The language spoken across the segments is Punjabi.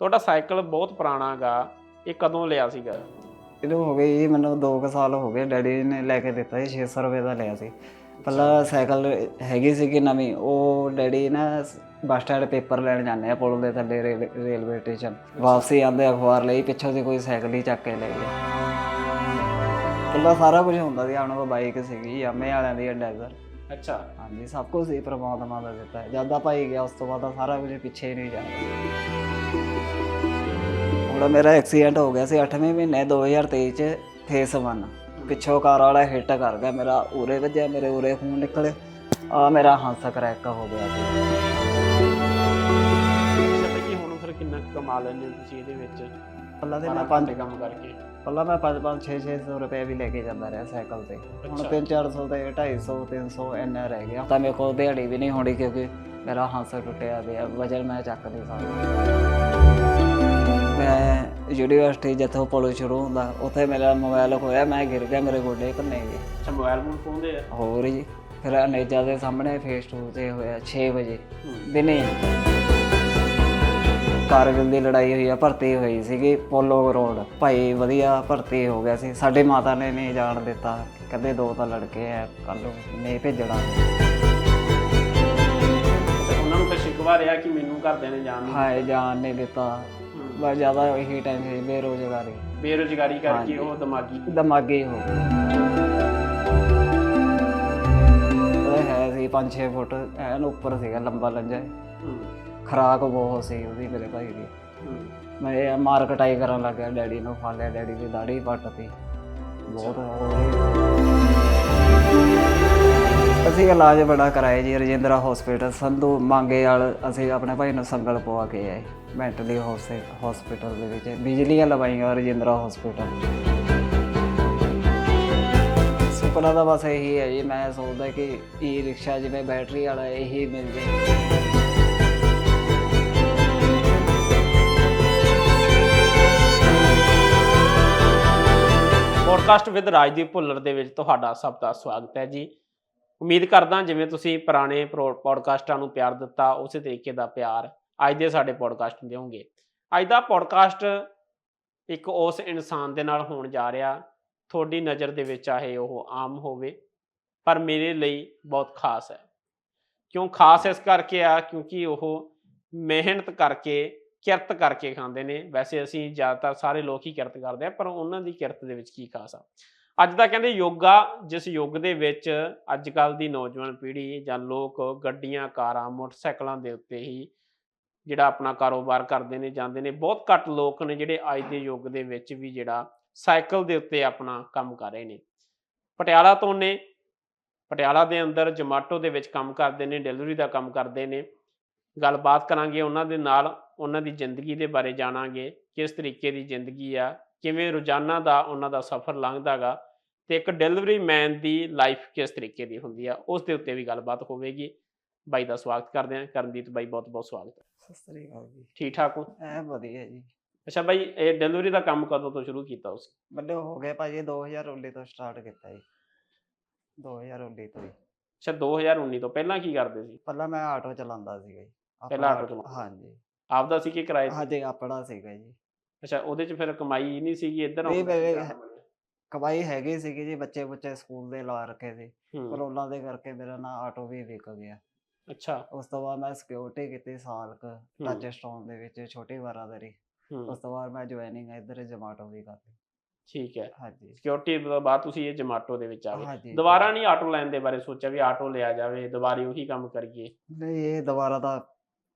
ਤੁਹਾਡਾ ਸਾਈਕਲ ਬਹੁਤ ਪੁਰਾਣਾ ਗਾ ਇਹ ਕਦੋਂ ਲਿਆ ਸੀਗਾ? ਇਹਨੂੰ ਹੋ ਗਏ ਮੈਨੂੰ 2 ਸਾਲ ਹੋ ਗਏ। ਡੈਡੀ ਨੇ ਲੈ ਕੇ ਦਿੱਤਾ ਸੀ 600 ਰੁਪਏ ਦਾ ਲਿਆ ਸੀ। ਪਹਿਲਾਂ ਸਾਈਕਲ ਹੈਗੀ ਸੀ ਕਿ ਨਵੀਂ ਉਹ ਡੈਡੀ ਨਾ ਬੱਸ ਸਟੈਂਡ ਪੇਪਰ ਲੈਣ ਜਾਂਦੇ ਆ ਪੁਲ ਦੇ ਥੱਲੇ ਰੇਲ- ਰੇਲਵੇ ਸਟੇਸ਼ਨ। ਵਾਪਸੀ ਆਂਦੇ ਅਖਬਾਰ ਲਈ ਪਿੱਛੋਂ ਦੀ ਕੋਈ ਸਾਈਕਲ ਹੀ ਚੱਕ ਕੇ ਲੈ ਗਿਆ ਪਹਿਲਾਂ ਸਾਰਾ ਕੁਝ ਹੁੰਦਾ ਸੀ ਉਹਨਾਂ ਕੋਲ ਬਾਈਕ ਸੀਗੀ ਯਾਮੇ ਵਾਲਿਆਂ ਦੀ ਡੈਜ਼ਰ ਅੱਛਾ। ਹਾਂਜੀ ਸਭ ਕੁਝ ਸੀ ਪ੍ਰਮਾਤਮਾ ਦਾ ਦਿੱਤਾ। ਹੈ। ਜਦ ਦਾ ਭਾਈ ਗਿਆ ਉਸ ਤੋਂ ਬਾਅਦ ਸਾਰਾ ਕੁਝ ਪਿੱਛੇ ਹੀ ਨਹੀਂ ਜਾਣਾ। ਹੁਣ ਮੇਰਾ ਐਕਸੀਡੈਂਟ ਹੋ ਗਿਆ ਸੀ 8ਵੇਂ ਮਹੀਨੇ 2023 ਚ ਫੇਸ 1 ਪਿੱਛੋਂ ਕਾਰ ਵਾਲਾ ਹਿੱਟ ਕਰ ਗਿਆ ਮੇਰਾ ਉਰੇ ਵੱਜਿਆ ਮੇਰੇ ਉਰੇ ਖੂਨ ਨਿਕਲੇ ਆ ਮੇਰਾ ਹੰਸ ਕਰੈਕ ਹੋ ਗਿਆ ਸੀ। ਅੱਛਾ ਬਈ ਜੀ ਹੁਣ ਫਿਰ ਕਿੰਨਾ ਕੁ ਕਮਾ ਲੈਂਦੇ ਹੋ ਤੁਸੀਂ ਇਹਦੇ ਵਿੱਚ? ਪਹਿਲਾਂ ਤੇ ਬਾਰਾਂ ਮੈਂ ਪੰਜ ਘੰਟੇ ਕੰਮ ਕਰਕੇ। ਪਹਿਲਾਂ ਮੈਂ 5 5 6 600 ਰੁਪਏ ਵੀ ਲੈ ਕੇ ਜਾਂਦਾ ਰਿਹਾ ਸਾਈਕਲ ਤੇ। ਹੁਣ ਅੱਛਾ। 3 400 ਤੇ 250 300 ਇੰਨਾ ਰਹਿ ਗਿਆ। ਤਾਂ ਮੇਰੇ ਕੋਲ ਦਿਹਾੜੀ ਵੀ ਨਹੀਂ ਹੋਣੀ ਕਿਉਂਕਿ ਮੇਰਾ ਹੰਸ ਟੁੱਟਿਆ ਪਿਆ ਵਜਨ ਮੈਂ ਚੱਕ ਨਹੀਂ ਸਕਦਾ। ਮੈਂ ਯੂਨੀਵਰਸਿਟੀ ਜਿੱਥੋਂ ਪੜੋ ਸ਼ੁਰੂ ਹੁੰਦਾ ਉੱਥੇ ਮੇਰਾ ਮੋਬਾਈਲ ਖੋਇਆ ਮੈਂ ਗਿਰ ਗਿਆ ਮੇਰੇ ਗੋਡੇ ਭੰਨੇ ਗਏ ਅੱਛਾ ਮੋਬਾਈਲ ਫੋਨ ਪਾਉਂਦੇ ਆ? ਹੋਰ ਜੀ ਫਿਰ ਅਨੇਜਾ ਦੇ ਸਾਹਮਣੇ ਫੇਸ ਟੂ ਤੇ ਹੋਇਆ 6 ਵਜੇ। ਦਿਨੇ। ਕਾਰਗਿਲ ਦੀ ਲੜਾਈ ਹੋਈ ਆ ਭਰਤੀ ਹੋਈ ਸੀਗੀ ਪੋਲੋ ਰੋਡ ਭਾਈ ਵਧੀਆ ਭਰਤੀ ਹੋ ਗਿਆ ਸੀ। ਸਾਡੇ ਮਾਤਾ ਨੇ ਨਹੀਂ ਜਾਣ ਦਿੱਤਾ। ਕਹਿੰਦੇ ਦੋ ਤਾਂ ਲੜਕੇ ਆ ਕੱਲ ਨੂੰ ਨਹੀਂ ਭੇਜਣਾ। ਤੇ ਉਹਨਾਂ ਨੂੰ ਫਿਰ ਸ਼ਿਕਵਾ ਰਿਹਾ ਕਿ ਮੈਨੂੰ ਘਰਦਿਆਂ ਨੇ ਜਾਣ ਨਹੀਂ ਹਾਏ ਜਾਣ ਨਹੀਂ ਦਿੱਤਾ। ਬਸ ਜ਼ਿਆਦਾ ਇਹੀ ਟੈਨਸ਼ਨ ਬੇਰੋਜ਼ਗਾਰੀ। ਬੇਰੁਜ਼ਗਾਰੀ ਕਰਕੇ। ਉਹ ਦਿਮਾਗੀ। ਦਿਮਾਗੀ ਹੋ ਗਿਆ ਉਹ ਹੈ ਸੀ 5-6 ਫੁੱਟ ਐਨ ਉੱਪਰ ਸੀਗਾ ਲੰਬਾ ਲੰਜਾ। ਖਰਾਕ ਬਹੁਤ ਸੀ ਉਹਦੀ ਮੇਰੇ ਭਾਈ ਦੀ। ਮੈਂ ਇਹ ਮਾਰ ਕਟਾਈ ਕਰਨ ਲੱਗ ਗਿਆ ਡੈਡੀ ਨੂੰ ਫੜ ਲਿਆ ਡੈਡੀ ਦੀ ਦਾੜੀ ਪੱਟਤੀ ਬਹੁਤ ਅਸੀਂ ਇਲਾਜ ਬੜਾ ਕਰਾਇਆ ਜੀ ਰਜਿੰਦਰਾ ਹਸਪੀਟਲ ਸੰਧੂ ਮੰਗੇ ਵਾਲ ਅਸੀਂ ਆਪਣੇ ਭਾਈ ਨੂੰ ਸੰਗਲ ਪਵਾ ਕੇ ਆਏ। ਮੈਂਟਲੀ ਹਸਪੀਟਲ ਦੇ ਵਿੱਚ। ਬਿਜਲੀਆਂ ਲਵਾਈਆਂ ਰਜਿੰਦਰਾ ਹਸਪੀਟਲ ਸੁਪਨਾ ਦਾ ਬਸ ਇਹੀ ਹੈ ਜੀ, ਮੈਂ ਸੋਚਦਾ ਕਿ ਈ ਰਿਕਸ਼ਾ ਜਿਵੇਂ ਬੈਟਰੀ ਵਾਲਾ ਇਹੀ ਮਿਲ ਜੇ। ਪੋਡਕਾਸਟ ਵਿਦ ਰਾਜਦੀਪ ਭੁੱਲਰ ਦੇ ਵਿੱਚ ਤੁਹਾਡਾ ਸਭ ਦਾ ਸਵਾਗਤ ਹੈ ਜੀ। ਉਮੀਦ ਕਰਦਾ ਜਿਵੇਂ ਤੁਸੀਂ ਪੁਰਾਣੇ ਪ੍ਰੋ- ਪੋਡਕਾਸਟਾਂ ਨੂੰ ਪਿਆਰ ਦਿੱਤਾ, ਉਸੇ ਤਰੀਕੇ ਦਾ ਪਿਆਰ ਅੱਜ ਦੇ ਸਾਡੇ ਪੋਡਕਾਸਟ ਨੂੰ ਦਿਓਗੇ। ਅੱਜ ਦਾ ਪੋਡਕਾਸਟ ਇੱਕ ਉਸ ਇਨਸਾਨ ਦੇ ਨਾਲ ਹੋਣ ਜਾ ਰਿਹਾ। ਤੁਹਾਡੀ ਨਜ਼ਰ ਦੇ ਵਿੱਚ ਚਾਹੇ ਉਹ ਆਮ ਹੋਵੇ, ਪਰ ਮੇਰੇ ਲਈ ਬਹੁਤ ਖਾਸ ਹੈ। ਕਿਉਂ ਖਾਸ ਇਸ ਕਰਕੇ ਆ? ਕਿਉਂਕਿ ਉਹ ਮਿਹਨਤ ਕਰਕੇ, ਕਿਰਤ ਕਰਕੇ ਖਾਂਦੇ ਨੇ। ਵੈਸੇ ਅਸੀਂ ਜ਼ਿਆਦਾਤਰ ਸਾਰੇ ਲੋਕ ਹੀ ਕਿਰਤ ਕਰਦੇ ਆ, ਪਰ ਉਹਨਾਂ ਦੀ ਕਿਰਤ ਦੇ ਵਿੱਚ ਕੀ ਖਾਸ ਆ? ਅੱਜ ਦਾ ਕਹਿੰਦੇ ਯੋਗਾ, ਜਿਸ ਯੁੱਗ ਦੇ ਵਿੱਚ ਅੱਜ ਕੱਲ ਦੀ ਨੌਜਵਾਨ ਪੀੜ੍ਹੀ ਜਾਂ ਲੋਕ ਗੱਡੀਆਂ, ਕਾਰਾਂ, ਮੋਟਰਸਾਈਕਲਾਂ ਦੇ ਉੱਤੇ ਹੀ ਜਿਹੜਾ ਆਪਣਾ ਕਾਰੋਬਾਰ ਕਰਦੇ ਨੇ, ਜਾਂਦੇ ਨੇ, ਬਹੁਤ ਘੱਟ ਲੋਕ ਨੇ ਜਿਹੜੇ ਅੱਜ ਦੇ ਯੁੱਗ ਦੇ ਵਿੱਚ ਵੀ ਜਿਹੜਾ ਸਾਈਕਲ ਦੇ ਉੱਤੇ ਆਪਣਾ ਕੰਮ ਕਰ ਰਹੇ ਨੇ। ਪਟਿਆਲਾ ਤੋਂ ਨੇ, ਪਟਿਆਲਾ ਦੇ ਅੰਦਰ ਜਮਾਟੋ ਦੇ ਵਿੱਚ ਕੰਮ ਕਰਦੇ ਨੇ ਡਿਲੀਵਰੀ ਦਾ ਕੰਮ ਕਰਦੇ ਨੇ। ਗੱਲਬਾਤ ਕਰਾਂਗੇ ਉਹਨਾਂ ਦੇ ਨਾਲ, ਉਹਨਾਂ ਦੀ ਜ਼ਿੰਦਗੀ ਦੇ ਬਾਰੇ ਜਾਣਾਂਗੇ, ਕਿਸ ਤਰੀਕੇ ਦੀ ਜ਼ਿੰਦਗੀ ਆ, ਕਿਵੇਂ ਰੋਜ਼ਾਨਾ ਦਾ ਉਹਨਾਂ ਦਾ ਸਫ਼ਰ ਲੰਘਦਾਗਾ ਤੇ ਇੱਕ ਡਿਲੀਵਰੀ ਮੈਨ ਦੀ ਲਾਈਫ ਕਿਸ ਤਰੀਕੇ ਦੀ ਹੁੰਦੀ ਆ, ਉਸ ਦੇ ਉੱਤੇ ਵੀ ਗੱਲਬਾਤ ਹੋਵੇਗੀ। ਬਾਈ ਦਾ ਸਵਾਗਤ ਕਰਦੇ ਹਾਂ ਕਰਨਦੀਪ ਬਾਈ ਬਹੁਤ ਬਹੁਤ ਸਵਾਗਤ ਹੈ। ਸਤਿ ਸ੍ਰੀ ਅਕਾਲ ਜੀ। ਠੀਕ ਠਾਕ ਹੋ? ਐ ਵਧੀਆ ਜੀ। ਅੱਛਾ ਬਾਈ ਇਹ ਡਿਲੀਵਰੀ ਦਾ ਕੰਮ ਕਦੋਂ ਤੋਂ ਸ਼ੁਰੂ ਕੀਤਾ ਤੁਸੀਂ? ਮੈਨੂੰ ਹੋ ਗਿਆ ਭਾਜੀ 2019 ਤੋਂ ਸਟਾਰਟ ਕੀਤਾ ਜੀ। 2019 ਤੋਂ ਹੀ ਅੱਛਾ 2019 ਤੋਂ ਪਹਿਲਾਂ ਕੀ ਕਰਦੇ ਸੀ? ਪਹਿਲਾਂ ਮੈਂ ਆਟੋ ਚਲਾਉਂਦਾ ਸੀਗਾ ਜੀ। ਪਹਿਲਾਂ ਆਟੋ ਚਲਾਉਂਦੇ? ਹਾਂਜੀ। ਆਪਦਾ ਸੀ ਕਿ ਕਿਰਾਏ ਤੇ? ਹਾਂਜੀ ਆਪਣਾ ਸੀਗਾ ਜੀ। ਅੱਛਾ ਉਹਦੇ ਚ ਫਿਰ ਕਮਾਈ ਨਹੀਂ ਸੀਗੀ ਇੱਧਰ ਨਹੀਂ, ਆਉਂਦਾ ਮੇਰੇ-। ਕਮਾਈ ਹੈਗੀ ਸੀਗੀ ਜੀ ਬੱਚੇ ਬੱਚੇ ਸਕੂਲ ਦੇ ਲਾ ਰੱਖੇ ਸੀ। ਹੂੰ, ਉਹਨਾਂ ਦੇ ਕਰਕੇ ਮੇਰਾ ਨਾ ਆਟੋ ਵੀ ਵਿਕ ਗਿਆ। ਅੱਛਾ। ਉਸ ਤੋਂ ਬਾਅਦ ਮੈਂ ਸਿਕਿਉਰਿਟੀ ਕੀਤੀ ਸਾਲ ਕ ਰਾਜਸਥਾਨ ਦੇ ਵਿੱਚ ਛੋਟੀ ਬਾਰਾਦਰੀ। ਹੂੰ, ਉਸ ਤੋਂ ਬਾਅਦ ਮੈਂ ਜੁਆਇਨਿੰਗ ਇੱਧਰ ਜਮਾਟੋ ਵੀ ਕਰ ਲਈ। ਠੀਕ ਹੈ। ਹਾਂਜੀ। ਸਿਕਿਉਰਿਟੀ ਤੋਂ ਬਾਅਦ ਤੁਸੀਂ ਇਹ ਜਮਾਟੋ ਦੇ ਵਿੱਚ ਆ ਗਏ। ਹਾਂਜੀ ਦੁਬਾਰਾ ਨਹੀਂ ਆਟੋ ਲੈਣ ਦੇ ਬਾਰੇ ਸੋਚਿਆ ਵੀ ਆਟੋ ਲਿਆ ਜਾਵੇ ਦੁਬਾਰੇ ਉਹੀ ਕੰਮ ਕਰੀਏ। ਨਹੀਂ ਇਹ ਦੁਬਾਰਾ ਤਾਂ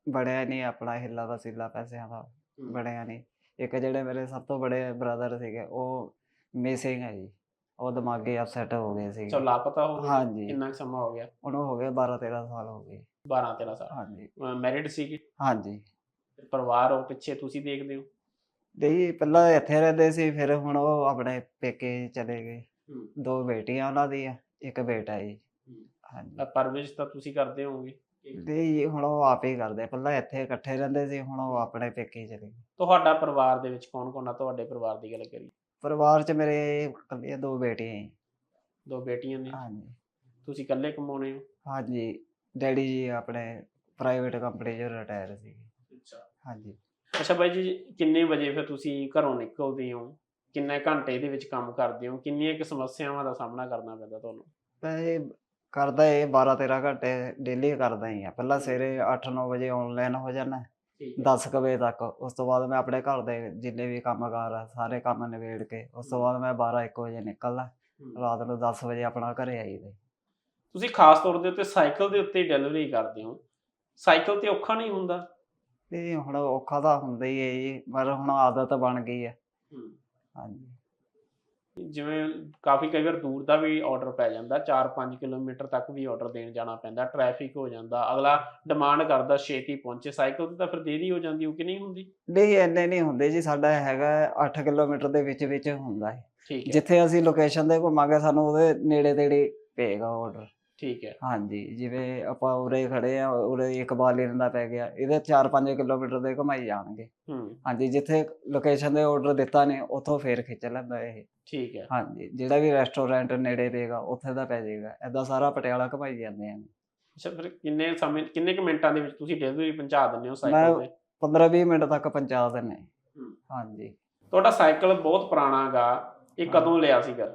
ਬਣਿਆ ਨਹੀਂ ਆਪਣਾ ਹਿੱਲਾ ਵਸੀਲਾ ਪੈਸਿਆਂ ਦਾ ਹੂੰ। ਬਣਿਆ ਨਹੀਂ। ਇੱਕ ਜਿਹੜੇ ਮੇਰੇ ਸਭ ਤੋਂ ਬੜੇ ਬ੍ਰਦਰ ਸੀਗੇ ਉਹ ਮਿਸਿੰਗ ਹੈ ਜੀ। ਉਹ ਦਿਮਾਗੀ ਅਪਸੈਟ ਹੋ ਗਏ ਸੀਗੇ। ਚਲੋ ਲਾਪਤਾ ਹੋ ਗਏ। ਹਾਂਜੀ। ਕਿੰਨਾ ਕੁ ਸਮਾਂ ਹੋ ਗਿਆ? ਉਹਨੂੰ ਹੋ ਗਏ 12 13 ਸਾਲ ਹੋ ਗਏ। 12 13 ਸਾਲ। ਹਾਂਜੀ। ਮੈਰਿਡ ਸੀਗੇ? ਹਾਂਜੀ। ਪਰਿਵਾਰ ਉਹ ਪਿੱਛੇ ਤੁਸੀਂ ਦੇਖਦੇ ਹੋ? ਨਹੀਂ ਪਹਿਲਾਂ ਇੱਥੇ ਰਹਿੰਦੇ ਸੀ ਫਿਰ ਹੁਣ ਉਹ ਆਪਣੇ ਪੇਕੇ ਚਲੇ ਗਏ। ਹੂੰ। ਦੋ ਬੇਟੀਆਂ ਉਹਨਾਂ ਦੀਆਂ ਇੱਕ ਬੇਟਾ ਜੀ। ਹੂੰ। ਹਾਂਜੀ। ਤਾਂ ਪਰਵਿਸ਼ ਤਾਂ ਤੁਸੀਂ ਕਰਦੇ ਹੋਵੋਗੇ? ਜੀ, ਹੁਣ ਉਹ ਆਪ ਹੀ ਕਰਦੇ। ਪਹਿਲਾਂ ਇੱਥੇ ਇਕੱਠੇ ਰਹਿੰਦੇ ਸੀ ਹੁਣ ਉਹ ਆਪਣੇ ਪੇਕੇ ਚਲੇ ਗਏ। ਤੁਹਾਡਾ ਪਰਿਵਾਰ ਦੇ ਵਿੱਚ ਕੌਣ ਕੌਣ ਆ? ਤੁਹਾਡੇ ਪਰਿਵਾਰ ਦੀ ਗੱਲ ਕਰੀਏ। ਪਰਿਵਾਰ 'ਚ ਮੇਰੇ ਇਕੱਲੀਆਂ ਦੋ ਬੇਟੀਆਂ ਜੀ। ਦੋ ਬੇਟੀਆਂ ਨੇ। ਹਾਂਜੀ। ਤੁਸੀਂ ਇਕੱਲੇ ਕਮਾਉਣੇ ਹੋ? ਹਾਂਜੀ। ਡੈਡੀ ਜੀ ਆਪਣੇ ਪ੍ਰਾਈਵੇਟ ਕੰਪਨੀ 'ਚ ਰਿਟਾਇਰ ਸੀ। ਅੱਛਾ। ਹਾਂਜੀ। ਅੱਛਾ ਬਾਈ ਜੀ ਕਿੰਨੇ ਵਜੇ ਫਿਰ ਤੁਸੀਂ ਘਰੋਂ ਨਿਕਲਦੇ ਹੋ? ਕਿੰਨੇ ਘੰਟੇ ਇਹਦੇ ਵਿੱਚ ਕੰਮ ਕਰਦੇ ਹੋ? ਕਿੰਨੀਆਂ ਕਿ ਸਮੱਸਿਆਵਾਂ ਦਾ ਸਾਹਮਣਾ ਕਰਨਾ ਪੈਂਦਾ ਤੁਹਾਨੂੰ? ਵੈਸੇ ਕਰਦਾ ਇਹ 12 13 ਘੰਟੇ ਡੇਲੀ ਕਰਦਾ ਹੀ ਆ। ਪਹਿਲਾਂ ਸਵੇਰੇ 8-9 ਵਜੇ ਆਨਲਾਈਨ ਹੋ ਜਾਣਾ ਠੀਕ 10 ਕੁ ਵਜੇ ਤੱਕ। ਉਸ ਤੋਂ ਬਾਅਦ ਮੈਂ ਆਪਣੇ ਘਰ ਦੇ ਜਿੰਨੇ ਵੀ ਕੰਮਕਾਰ ਆ ਸਾਰੇ ਕੰਮ ਨਿਬੇੜ ਕੇ ਉਸ ਤੋਂ ਬਾਅਦ ਮੈਂ 12 1 ਵਜੇ ਨਿਕਲਦਾ। ਰਾਤ ਨੂੰ 10 ਵਜੇ ਆਪਣਾ ਘਰੇ ਆਈਦਾ। ਤੁਸੀਂ ਖਾਸ ਤੌਰ ਦੇ ਉੱਤੇ ਸਾਈਕਲ ਦੇ ਉੱਤੇ ਡਿਲੀਵਰੀ ਕਰਦੇ ਹੋ। ਸਾਈਕਲ ਤੇ ਔਖਾ ਨਹੀਂ ਹੁੰਦਾ? ਇਹ ਹੁਣ ਔਖਾ ਤਾਂ ਹੁੰਦਾ ਹੀ ਹੈ ਜੀ ਪਰ ਹੁਣ ਆਦਤ ਬਣ ਗਈ ਹੈ। ਹਾਂਜੀ। ਜਿਵੇਂ ਕਾਫੀ ਕਈ ਵਾਰ ਦੂਰ ਦਾ ਵੀ ਆਰਡਰ ਪੈ ਜਾਂਦਾ 4-5 ਕਿਲੋਮੀਟਰ ਤੱਕ ਵੀ ਆਰਡਰ ਦੇਣ ਜਾਣਾ ਪੈਂਦਾ ਟ੍ਰੈਫਿਕ ਹੋ ਜਾਂਦਾ ਅਗਲਾ ਡਿਮਾਂਡ ਕਰਦਾ ਛੇਤੀ ਪਹੁੰਚੇ ਸਾਈਕਲ ਤੇ ਤਾਂ ਫਿਰ ਦੇਰੀ ਹੋ ਜਾਂਦੀ ਉਹ ਕਿ ਨਹੀਂ ਹੁੰਦੀ? ਨਹੀਂ ਇੰਨੇ ਨਹੀਂ ਹੁੰਦੇ ਜੀ ਸਾਡਾ ਹੈਗਾ 8 ਕਿਲੋਮੀਟਰ ਦੇ ਵਿੱਚ ਵਿੱਚ ਹੁੰਦਾ ਹੈ। ਜਿੱਥੇ ਅਸੀਂ ਲੋਕੇਸ਼ਨ ਤੇ ਘੁੰਮਾਂਗੇ ਸਾਨੂੰ ਉਹਦੇ ਨੇੜੇ ਤੇੜੇ ਪਏਗਾ ਆਰਡਰ ਠੀਕ ਹੈ। ਹਾਂਜੀ ਜਿਵੇਂ ਆਪਾਂ ਉਰੇ ਖੜੇ ਆ ਉਰੇ ਇਕਬਾਲੀਨ ਦਾ ਪੈ ਗਿਆ ਇਹਦੇ 4-5 ਕਿਲੋਮੀਟਰ ਦੇ ਘੁਮਾਈ ਜਾਣਗੇ। ਹੂੰ। ਹਾਂਜੀ ਜਿੱਥੇ ਲੋਕੇਸ਼ਨ ਦੇ ਆਰਡਰ ਦਿੱਤਾ ਨੇ ਉੱਥੋਂ ਫੇਰ ਖਿੱਚ ਲੈਂਦਾ ਇਹ। ਠੀਕ ਹੈ। ਹਾਂਜੀ ਜਿਹੜਾ ਵੀ ਰੈਸਟੋਰੈਂਟ ਨੇੜੇ ਪਏਗਾ ਉੱਥੇ ਦਾ ਪੈ ਜਾਏਗਾ। ਐਦਾਂ ਸਾਰਾ ਪਟਿਆਲਾ ਘੁਮਾਈ ਜਾਂਦੇ ਆ। ਅੱਛਾ ਫਿਰ ਕਿੰਨੇ ਸਮੇਂ ਕਿੰਨੇ ਕੁ ਮਿੰਟਾਂ ਦੇ ਵਿੱਚ ਤੁਸੀਂ ਡਿਲੀਵਰੀ ਪਹੁੰਚਾ ਦਿੰਦੇ ਹੋ ਸਾਈਕਲ ਤੇ? 15-20 ਮਿੰਟ ਤੱਕ ਪਹੁੰਚਾ ਦਿੰਦੇ ਹੂੰ। ਹਾਂਜੀ। ਤੁਹਾਡਾ ਸਾਈਕਲ ਬਹੁਤ ਪੁਰਾਣਾ ਗਾ ਇਹ। ਕਦੋਂ ਲਿਆ ਸੀਗਾ?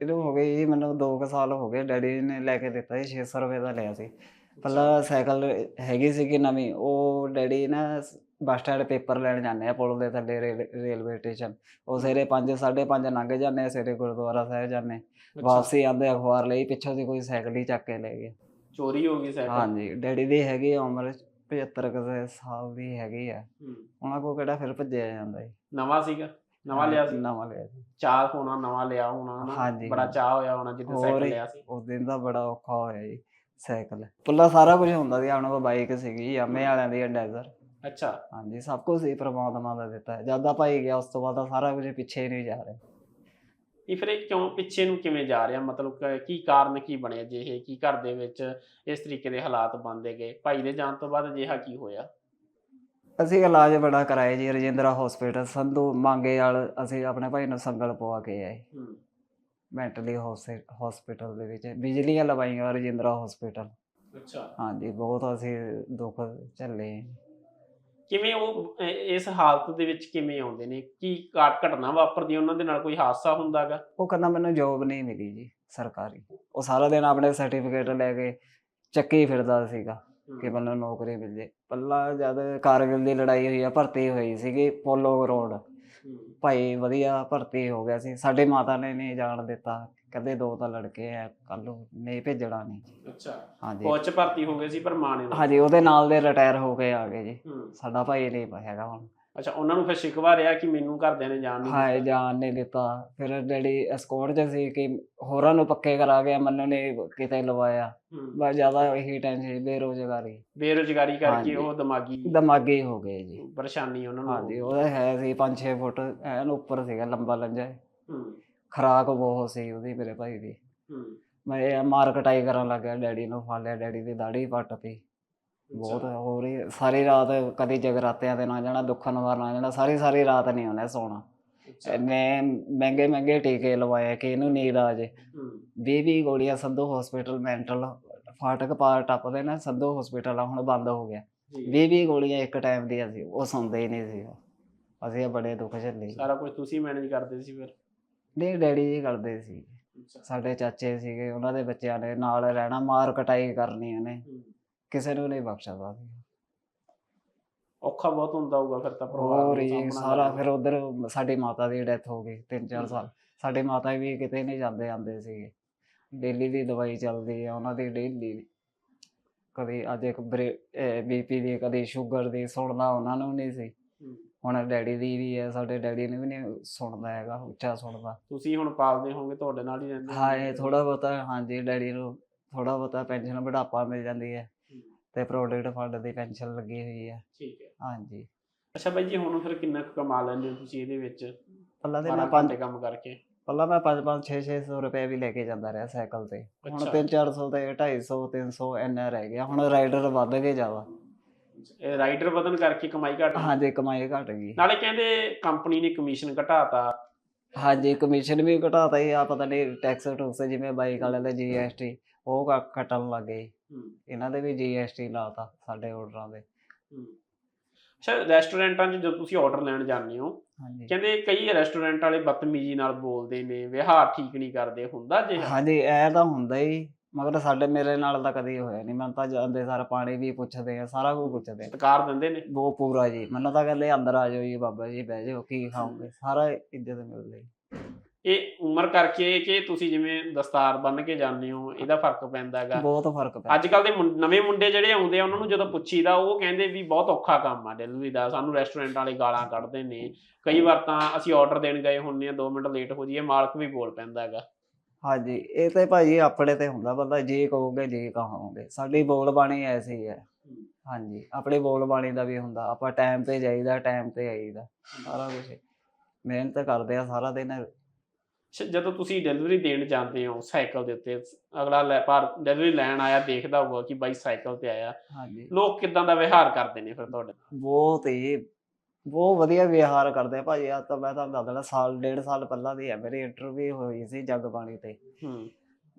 ਇਹਨੂੰ ਹੋ ਗਏ ਜੀ ਮੈਨੂੰ 2 ਸਾਲ ਹੋ ਗਏ ਡੈਡੀ ਨੇ ਲੈ ਕੇ ਦਿੱਤਾ ਸੀ 600 ਰੁਪਏ ਦਾ ਲਿਆ ਸੀ। ਪਹਿਲਾਂ ਸਾਈਕਲ ਹੈਗੀ ਸੀਗੀ ਨਵੀਂ ਉਹ ਡੈਡੀ ਨਾ ਬੱਸ ਸਟੈਂਡ ਪੇਪਰ ਲੈਣ ਜਾਂਦੇ ਆ ਪੁਲ ਦੇ ਥੱਲੇ ਰੇਲ- ਰੇਲਵੇ ਸਟੇਸ਼ਨ। ਉਹ ਸਵੇਰੇ 5 5:30 ਲੰਘ ਜਾਂਦੇ ਆ ਸਵੇਰੇ ਗੁਰਦੁਆਰਾ ਸਾਹਿਬ ਜਾਂਦੇ ਵਾਪਸੀ ਆਂਦੇ ਅਖਬਾਰ ਲਈ ਪਿੱਛੋਂ ਦੀ ਕੋਈ ਸਾਈਕਲ ਹੀ ਚੱਕ ਕੇ ਲੈ ਗਿਆ ਚੋਰੀ ਹੋ ਗਈ ਸਾਈਕਲ? ਹਾਂਜੀ ਡੈਡੀ ਦੀ ਹੈਗੀ ਉਮਰ 75 ਕੁ ਦੇ ਸਾਲ ਦੀ ਹੈਗੀ ਆ। ਉਹਨਾਂ ਕੋਲ ਕਿਹੜਾ ਫਿਰ ਭੱਜਿਆ ਜਾਂਦਾ ਨਵਾਂ ਸੀਗਾ? ਨਵਾਂ ਲਿਆ ਸੀ? ਨਵਾਂ ਲਿਆ ਸੀ। ਚਾਹ ਹੋਣਾ ਨਵਾਂ ਲਿਆ ਹੋਣਾ? ਹਾਂਜੀ, ਬੜਾ। ਚਾਹ ਹੋਇਆ ਹੋਣਾ ਜਿੱਦ ਹੋਰ ਸਾਈਕਲ। ਲਿਆ ਸੀ। ਉਸ ਦਿਨ ਦਾ ਬੜਾ ਔਖਾ ਹੋਇਆ ਜੀ ਸਾਈਕਲ। ਪੁੱਲਾ ਸਾਰਾ ਕੁਝ ਹੁੰਦਾ ਸੀ ਆਪਣੇ ਕੋਲ ਬਾਈਕ ਸੀਗੀ ਯਾਮੇ ਵਾਲਿਆਂ ਦੀ ਡੈਜ਼ਰ ਅੱਛਾ। ਹਾਂਜੀ ਸਭ ਕੁਝ ਹੀ ਪ੍ਰਮਾਤਮਾ ਦਾ ਦਿੱਤਾ ਹੈ। ਜਦ ਦਾ ਭਾਈ ਗਿਆ ਉਸ ਤੋਂ ਬਾਅਦ ਤਾਂ ਸਾਰਾ ਕੁਝ ਪਿੱਛੇ ਹੀ ਨਹੀਂ ਜਾ ਰਿਹਾ। ਇਹ ਫਿਰ ਇਹ ਕਿਉਂ ਪਿੱਛੇ ਨੂੰ ਕਿਵੇਂ ਜਾ ਰਿਹਾ? ਮਤਲਬ ਕਿ ਕੀ ਕਾਰਨ ਕੀ ਬਣਿਆ ਜੇ ਇਹ? ਕੀ ਘਰ ਦੇ ਵਿੱਚ ਇਸ ਤਰੀਕੇ ਦੇ ਹਾਲਾਤ ਬਣਦੇ ਗਏ? ਭਾਈ ਦੇ ਜਾਣ ਤੋਂ ਬਾਅਦ ਅਜਿਹਾ ਕੀ ਹੋਇਆ? ਅਸੀਂ ਇਲਾਜ ਬੜਾ ਕਰਾਇਆ ਜੀ ਰਜਿੰਦਰਾ ਹਸਪੀਟਲ ਸੰਧੂ ਮੰਗੇ ਵਾਲ ਅਸੀਂ ਆਪਣੇ ਭਾਈ ਨੂੰ ਸੰਗਲ ਪਵਾ ਕੇ ਆਏ। ਮੈਂਟਲੀ ਹਸਪੀਟਲ ਦੇ ਵਿੱਚ ਬਿਜਲੀਆਂ ਲਵਾਈਆਂ ਰਜਿੰਦਰਾ ਹਸਪੀਟਲ ਅੱਛਾ। ਹਾਂਜੀ ਬਹੁਤ ਅਸੀਂ ਦੁੱਖ ਝੱਲੇ ਕਿਵੇਂ ਉਹ ਇਸ ਹਾਲਤ ਦੇ ਵਿੱਚ ਕਿਵੇਂ ਆਉਂਦੇ ਨੇ? ਕੀ ਘਟ- ਘਟਨਾ ਵਾਪਰਦੀ? ਉਹਨਾਂ ਦੇ ਨਾਲ ਕੋਈ ਹਾਦਸਾ ਹੁੰਦਾਗਾ ਉਹ ਕਹਿੰਦਾ ਮੈਨੂੰ ਜੋਬ ਨਹੀਂ ਮਿਲੀ ਜੀ ਸਰਕਾਰੀ। ਉਹ ਸਾਰਾ ਦਿਨ ਆਪਣੇ ਸਰਟੀਫਿਕੇਟ ਲੈ ਕੇ ਚੱਕੀ ਫਿਰਦਾ ਸੀਗਾ। ਕਿ ਮੈਨੂੰ ਨੌਕਰੀ ਮਿਲ ਜੇ ਪੱਲਾ ਜਦ ਕਾਰਗਿਲ ਦੀ ਲੜਾਈ ਹੋਈ ਆ ਭਰਤੀ ਹੋਈ ਸੀਗੀ ਪੋਲੋ ਰੋਡ ਭਾਈ ਵਧੀਆ ਭਰਤੀ ਹੋ ਗਿਆ ਸੀ। ਸਾਡੇ ਮਾਤਾ ਨੇ ਨਹੀਂ ਜਾਣ ਦਿੱਤਾ। ਕਹਿੰਦੇ ਦੋ ਤਾਂ ਲੜਕੇ ਆ ਕੱਲ ਨੂੰ ਨਹੀਂ ਭੇਜਣਾ ਨਹੀਂ ਅੱਛਾ। ਹਾਂਜੀ। ਫੌਜ ਚ ਭਰਤੀ ਹੋ ਗਏ ਸੀ ਪਰ ਮਾਂ ਨੇ ਹਾਂਜੀ ਉਹਦੇ ਨਾਲ ਦੇ ਰਿਟਾਇਰ ਹੋ ਕੇ ਆ ਗਏ ਜੀ। ਸਾਡਾ ਭਾਈ ਨਹੀਂ ਹੈਗਾ ਹੁਣ। ਅੱਛਾ ਉਹਨਾਂ ਨੂੰ ਫਿਰ ਸ਼ਿਕਵਾ ਰਿਹਾ ਕਿ ਮੈਨੂੰ ਘਰਦਿਆਂ ਨੇ ਜਾਣ ਨਹੀਂ ਹਾਏ ਜਾਣ ਨਹੀਂ ਦਿੱਤਾ। ਫਿਰ ਡੈਡੀ ਐਸਕੋਰਟ ਚ ਸੀ ਕਿ ਹੋਰਾਂ ਨੂੰ ਪੱਕੇ ਕਰਾ ਗਿਆ ਮੈਨੂੰ ਨੇ ਕਿਤੇ ਲਵਾਇਆ। ਹੂੰ। ਬਸ ਜ਼ਿਆਦਾ ਇਹੀ ਟੈਨਸ਼ਨ ਬੇਰੋਜ਼ਗਾਰੀ। ਬੇਰੁਜ਼ਗਾਰੀ ਕਰਕੇ ਹਾਂਜੀ। ਉਹ ਦਿਮਾਗੀ ਦਿਮਾਗੀ ਹੋ ਗਏ ਜੀ। ਪਰੇਸ਼ਾਨੀ ਉਹਨਾਂ ਨੂੰ ਹਾਂਜੀ ਉਹਦਾ ਹੈ ਸੀ 5-6 ਫੁੱਟ ਐਨ ਉੱਪਰ ਸੀਗਾ ਲੰਬਾ ਲੰਜਾ। ਹੂੰ। ਖਰਾਕ ਬਹੁਤ ਸੀ ਉਹਦੀ ਮੇਰੇ ਭਾਈ ਦੀ। ਹੂੰ। ਮੈਂ ਇਹ ਮਾਰ ਕਟਾਈ ਕਰਨ ਲੱਗ ਗਿਆ ਡੈਡੀ ਨੂੰ ਫੜ ਲਿਆ ਡੈਡੀ ਦੀ ਦਾੜੀ ਪੱਟਤੀ ਬਹੁਤ ਹੋ ਰਹੀ ਸਾਰੀ ਰਾਤ ਕਦੀ ਜਗਰਾਤਿਆਂ ਤੇ ਨਾ ਜਾਣਾ ਦੁੱਖਾਂ ਵਾਰ ਨਾ ਜਾਣਾ ਸਾਰੀ ਸਾਰੀ ਰਾਤ ਨਹੀਂ ਉਹਨੇ ਸੌਣਾ। ਇੰਨੇ ਮਹਿੰਗੇ ਮਹਿੰਗੇ ਟੀਕੇ ਲਵਾਏ ਕਿ ਇਹਨੂੰ ਨੀਂਦ ਆ ਜੇ ਹੂੰ। 20 20 ਗੋਲੀਆਂ ਸੰਧੂ ਹਸਪੀਟਲ ਮੈਂਟਲ ਫਾਟਕ ਪਾਰ ਟੱਪਦੇ ਨੇ ਸੰਧੂ ਹਸਪੀਟਲ ਆ ਹੁਣ ਬੰਦ ਹੋ ਗਿਆ। ਜੀ 20 20 ਗੋਲੀਆਂ ਇੱਕ ਟਾਈਮ ਦੀਆਂ ਸੀ ਉਹ ਸੁਣਦੇ ਹੀ ਨਹੀਂ ਸੀ ਅਸੀਂ ਇਹ ਬੜੇ ਦੁੱਖ ਝੱਲੇ ਸਾਰਾ ਕੁਝ ਤੁਸੀਂ ਮੈਨੇਜ ਕਰਦੇ ਸੀ ਫਿਰ? ਨਹੀਂ ਡੈਡੀ ਜੀ ਕਰਦੇ ਸੀ। ਸਾਡੇ ਚਾਚੇ ਸੀਗੇ ਉਹਨਾਂ ਦੇ ਬੱਚਿਆਂ ਨੇ ਨਾਲ ਰਹਿਣਾ ਮਾਰ ਕਟਾਈ ਕਰਨੀ ਉਹਨੇ। ਹੂੰ। ਕਿਸੇ ਨੂੰ ਨਹੀਂ ਬਖਸ਼ਦਾ ਸੀ ਔਖਾ ਬਹੁਤ ਹੁੰਦਾ ਹੋਊਗਾ ਫਿਰ ਤਾਂ ਪਰਿਵਾਰ ਹੋਰ ਨੂੰ ਜੀ ਸਾਂਭਣਾ ਸਾਰਾ। ਫਿਰ ਉਧਰ ਸਾਡੀ ਮਾਤਾ ਦੀ ਡੈਥ ਹੋ ਗਈ 3-4 ਹੂੰ। ਸਾਲ ਸਾਡੀ ਮਾਤਾ ਵੀ ਕਿਤੇ ਨਹੀਂ ਜਾਂਦੇ ਆਂਦੇ ਸੀਗੇ ਡੇਲੀ ਦੀ ਦਵਾਈ ਚੱਲਦੀ ਆ ਉਹਨਾਂ ਦੀ ਡੇਲੀ ਕਦੀ ਅੱਜ ਇੱਕ ਬੀਪੀ ਦੀ ਕਦੀ ਸ਼ੂਗਰ ਦੀ ਸੁਣਦਾ ਉਹਨਾਂ ਨੂੰ ਨਹੀਂ ਸੀ ਹੂੰ। ਹੁਣ ਡੈਡੀ ਦੀ ਵੀ ਹੈ ਸਾਡੇ ਡੈਡੀ ਨੇ ਵੀ ਨਹੀਂ ਸੁਣਦਾ ਹੈਗਾ ਉੱਚਾ ਸੁਣਦਾ ਤੁਸੀਂ ਹੁਣ ਪਾਲਦੇ ਹੋਵੋਗੇ ਤੁਹਾਡੇ ਨਾਲ ਹੀ ਰਹਿੰਦੇ ਹਾਂ ਹੋਣਗੇ। ਥੋੜਾ ਬਹੁਤਾ ਹਾਂਜੀ ਡੈਡੀ ਨੂੰ ਥੋੜਾ ਬਹੁਤਾ ਪੈਨਸ਼ਨ ਬੁਢਾਪਾ ਮਿਲ ਜਾਂਦੀ ਹੂੰ। ਤੇ ਪ੍ਰੋਵੀਡੈਂਟ ਫੰਡ ਦੀ ਪੈਨਸ਼ਨ ਲੱਗੀ ਹੋਈ ਹੈ ਠੀਕ ਹੈ। ਹਾਂਜੀ। ਅੱਛਾ ਬਾਈ ਜੀ ਹੁਣ ਫਿਰ ਕਿੰਨਾ ਕੁ ਕਮਾ ਲੈਂਦੇ ਹੋ ਤੁਸੀਂ ਇਹਦੇ ਵਿੱਚ? ਪਹਿਲਾਂ 12 ਮੈਂ ਪੰਜ ਕੰਮ ਕਰਕੇ। ਪਹਿਲਾਂ ਮੈਂ 5 5 6 600 ਰੁਪਏ ਵੀ ਲੈ ਕੇ ਜਾਂਦਾ ਰਿਹਾ ਸਾਈਕਲ ਤੇ। ਹੁਣ ਅੱਛਾ। 3 400 ਤੇ 250 300 ਇੰਨਾ ਰਹਿ ਗਿਆ। ਹੁਣ ਰਾਈਡਰ ਵੱਧ ਗਏ ਇਹ ਰਾਈਡਰ ਵਧਣ ਕਰਕੇ ਕਮਾਈ ਘਟ ਹਾਂਜੀ ਕਮਾਈ ਘਟ ਗਈ। ਨਾਲੇ ਕਹਿੰਦੇ ਕੰਪਨੀ ਨੇ ਕਮਿਸ਼ਨ ਘਟਾਤਾ। ਹਾਂਜੀ ਕਮਿਸ਼ਨ ਵੀ ਘਟਾਤਾ ਹੀ। ਆ ਪਤਾ ਨਹੀਂ ਟੈਕਸ ਟੂਕਸ ਜਿਵੇਂ ਬਾਈਕ ਵਾਲਿਆਂ ਦਾ ਜੀਐਸਟੀ ਉਹ ਘਟਣ ਲੱਗ ਇਹਨਾਂ ਦੇ ਵੀ ਜੀਐਸਟੀ ਲਾਤਾ ਸਾਡੇ ਆਰਡਰਾਂ ਦੇ। ਅੱਛਾ ਰੈਸਟੋਰੈਂਟਾਂ 'ਚ ਜਦੋਂ ਤੁਸੀਂ ਆਰਡਰ ਲੈਣ ਜਾਂਦੇ ਹੋ ਹਾਂਜੀ। ਕਹਿੰਦੇ ਕਈ ਰੈਸਟੋਰੈਂਟ ਵਾਲੇ ਬਦਤਮੀਜ਼ੀ ਨਾਲ ਬੋਲਦੇ ਨੇ ਵਿਹਾਰ ਠੀਕ ਨਹੀਂ ਕਰਦੇ ਹੁੰਦਾ ਜੇ ਹਾਂਜੀ ਇਹ ਤਾਂ ਹੁੰਦਾ ਹੀ ਮਗਰ ਸਾਡੇ ਮੇਰੇ ਨਾਲ ਤਾਂ ਕਦੀ ਹੋਇਆ ਨਹੀਂ ਮੈਂ ਤਾਂ ਜਾਂਦੇ ਸਾਰਾ ਪਾਣੀ ਵੀ ਪੁੱਛਦੇ ਆ ਸਾਰਾ ਕੁਝ ਪੁੱਛਦੇ ਆ। ਸਤਿਕਾਰ ਦਿੰਦੇ ਨੇ? ਉਹ ਪੂਰਾ ਜੀ ਮੈਨੂੰ ਤਾਂ ਕਹਿੰਦੇ ਅੰਦਰ ਆ ਜਾਓ ਜੀ ਬਾਬਾ ਜੀ ਬਹਿ ਜਾਓ ਕੀ ਖਾਓਗੇ? ਸਾਰਾ ਇੱਜ਼ਤ ਮਿਲਦੀ। ਇਹ ਉਮਰ ਕਰਕੇ ਕਿ ਤੁਸੀਂ ਜਿਵੇਂ ਦਸਤਾਰ ਬੰਨ ਕੇ ਜਾਂਦੇ ਹੋ ਇਹਦਾ ਫ਼ਰਕ ਪੈਂਦਾ ਹੈਗਾ। ਬਹੁਤ ਫ਼ਰਕ ਪਿਆ ਅੱਜ ਕੱਲ ਦੇ ਮੁੰ- ਨਵੇਂ ਮੁੰਡੇ ਜਿਹੜੇ ਆਉਂਦੇ ਆ ਉਹਨਾਂ ਨੂੰ ਜਦੋਂ ਪੁੱਛੀਦਾ ਉਹ ਕਹਿੰਦੇ ਵੀ ਬਹੁਤ ਔਖਾ ਕੰਮ ਆ ਡਿਲੀਵਰੀ ਦਾ। ਸਾਨੂੰ ਰੈਸਟੋਰੈਂਟ ਵਾਲੇ ਗਾਲਾਂ ਕੱਢਦੇ ਨੇ। ਕਈ ਵਾਰ ਤਾਂ ਅਸੀਂ ਆਰਡਰ ਦੇਣ ਗਏ ਹੁੰਨੇ ਆ 2 ਮਿੰਟ ਲੇਟ ਹੋ ਜਾਈਏ ਮਾਲਕ ਵੀ ਬੋਲ ਪੈਂਦਾ ਹੈਗਾ। ਹਾਂਜੀ ਇਹ ਤੇ ਭਾਜੀ ਆਪਣੇ ਤੇ ਹੁੰਦਾ ਬੰਦਾ ਜੇ ਕਹੋਗੇ ਜੇ ਕਹਾਂਗੇ। ਸਾਡੀ ਬੋਲ ਬਾਣੀ ਐਸੀ ਹੈ। ਹਾਂਜੀ ਆਪਣੀ ਬੋਲ ਬਾਣੀ ਦਾ ਵੀ ਹੁੰਦਾ। ਆਪਾਂ ਟਾਈਮ ਤੇ ਜਾਈਦਾ ਟਾਈਮ ਤੇ ਆਈਦਾ। ਸਾਰਾ ਕੁਝ ਮਿਹਨਤ ਕਰਦੇ ਆ ਸਾਰਾ ਦਿਨ ਜਦੋਂ ਤੁਸੀਂ ਡਿਲੀਵਰੀ ਦੇਣ ਜਾਂਦੇ ਹੋ ਸਾਈਕਲ ਦੇ ਉੱਤੇ ਅਗਲਾ ਲੈ ਪਰ ਡਿਲੀਵਰੀ ਲੈਣ ਆਇਆ ਦੇਖਦਾ ਹੋਊਗਾ ਕਿ ਬਾਈ ਸਾਈਕਲ ਤੇ ਆਇਆ। ਹਾਂਜੀ। ਲੋਕ ਕਿਦਾਂ ਦਾ ਵਿਹਾਰ ਕਰਦੇ ਨੇ ਫਿਰ ਤੁਹਾਡੇ ਨਾਲ? ਬਹੁਤ ਹੀ ਬਹੁਤ ਵਧੀਆ ਵਿਹਾਰ ਕਰਦੇ ਆ ਭਾਜੀ। ਆ ਤਾਂ ਮੈਂ ਤੁਹਾਨੂੰ ਦੱਸ ਦੇਣਾ ਸਾਲ ਡੇਢ ਸਾਲ ਪਹਿਲਾਂ ਦੀ ਹੈ ਮੇਰੀ ਇੰਟਰਵਿਊ ਹੋਈ ਸੀ ਜਗਬਾਣੀ ਤੇ। ਹੂੰ।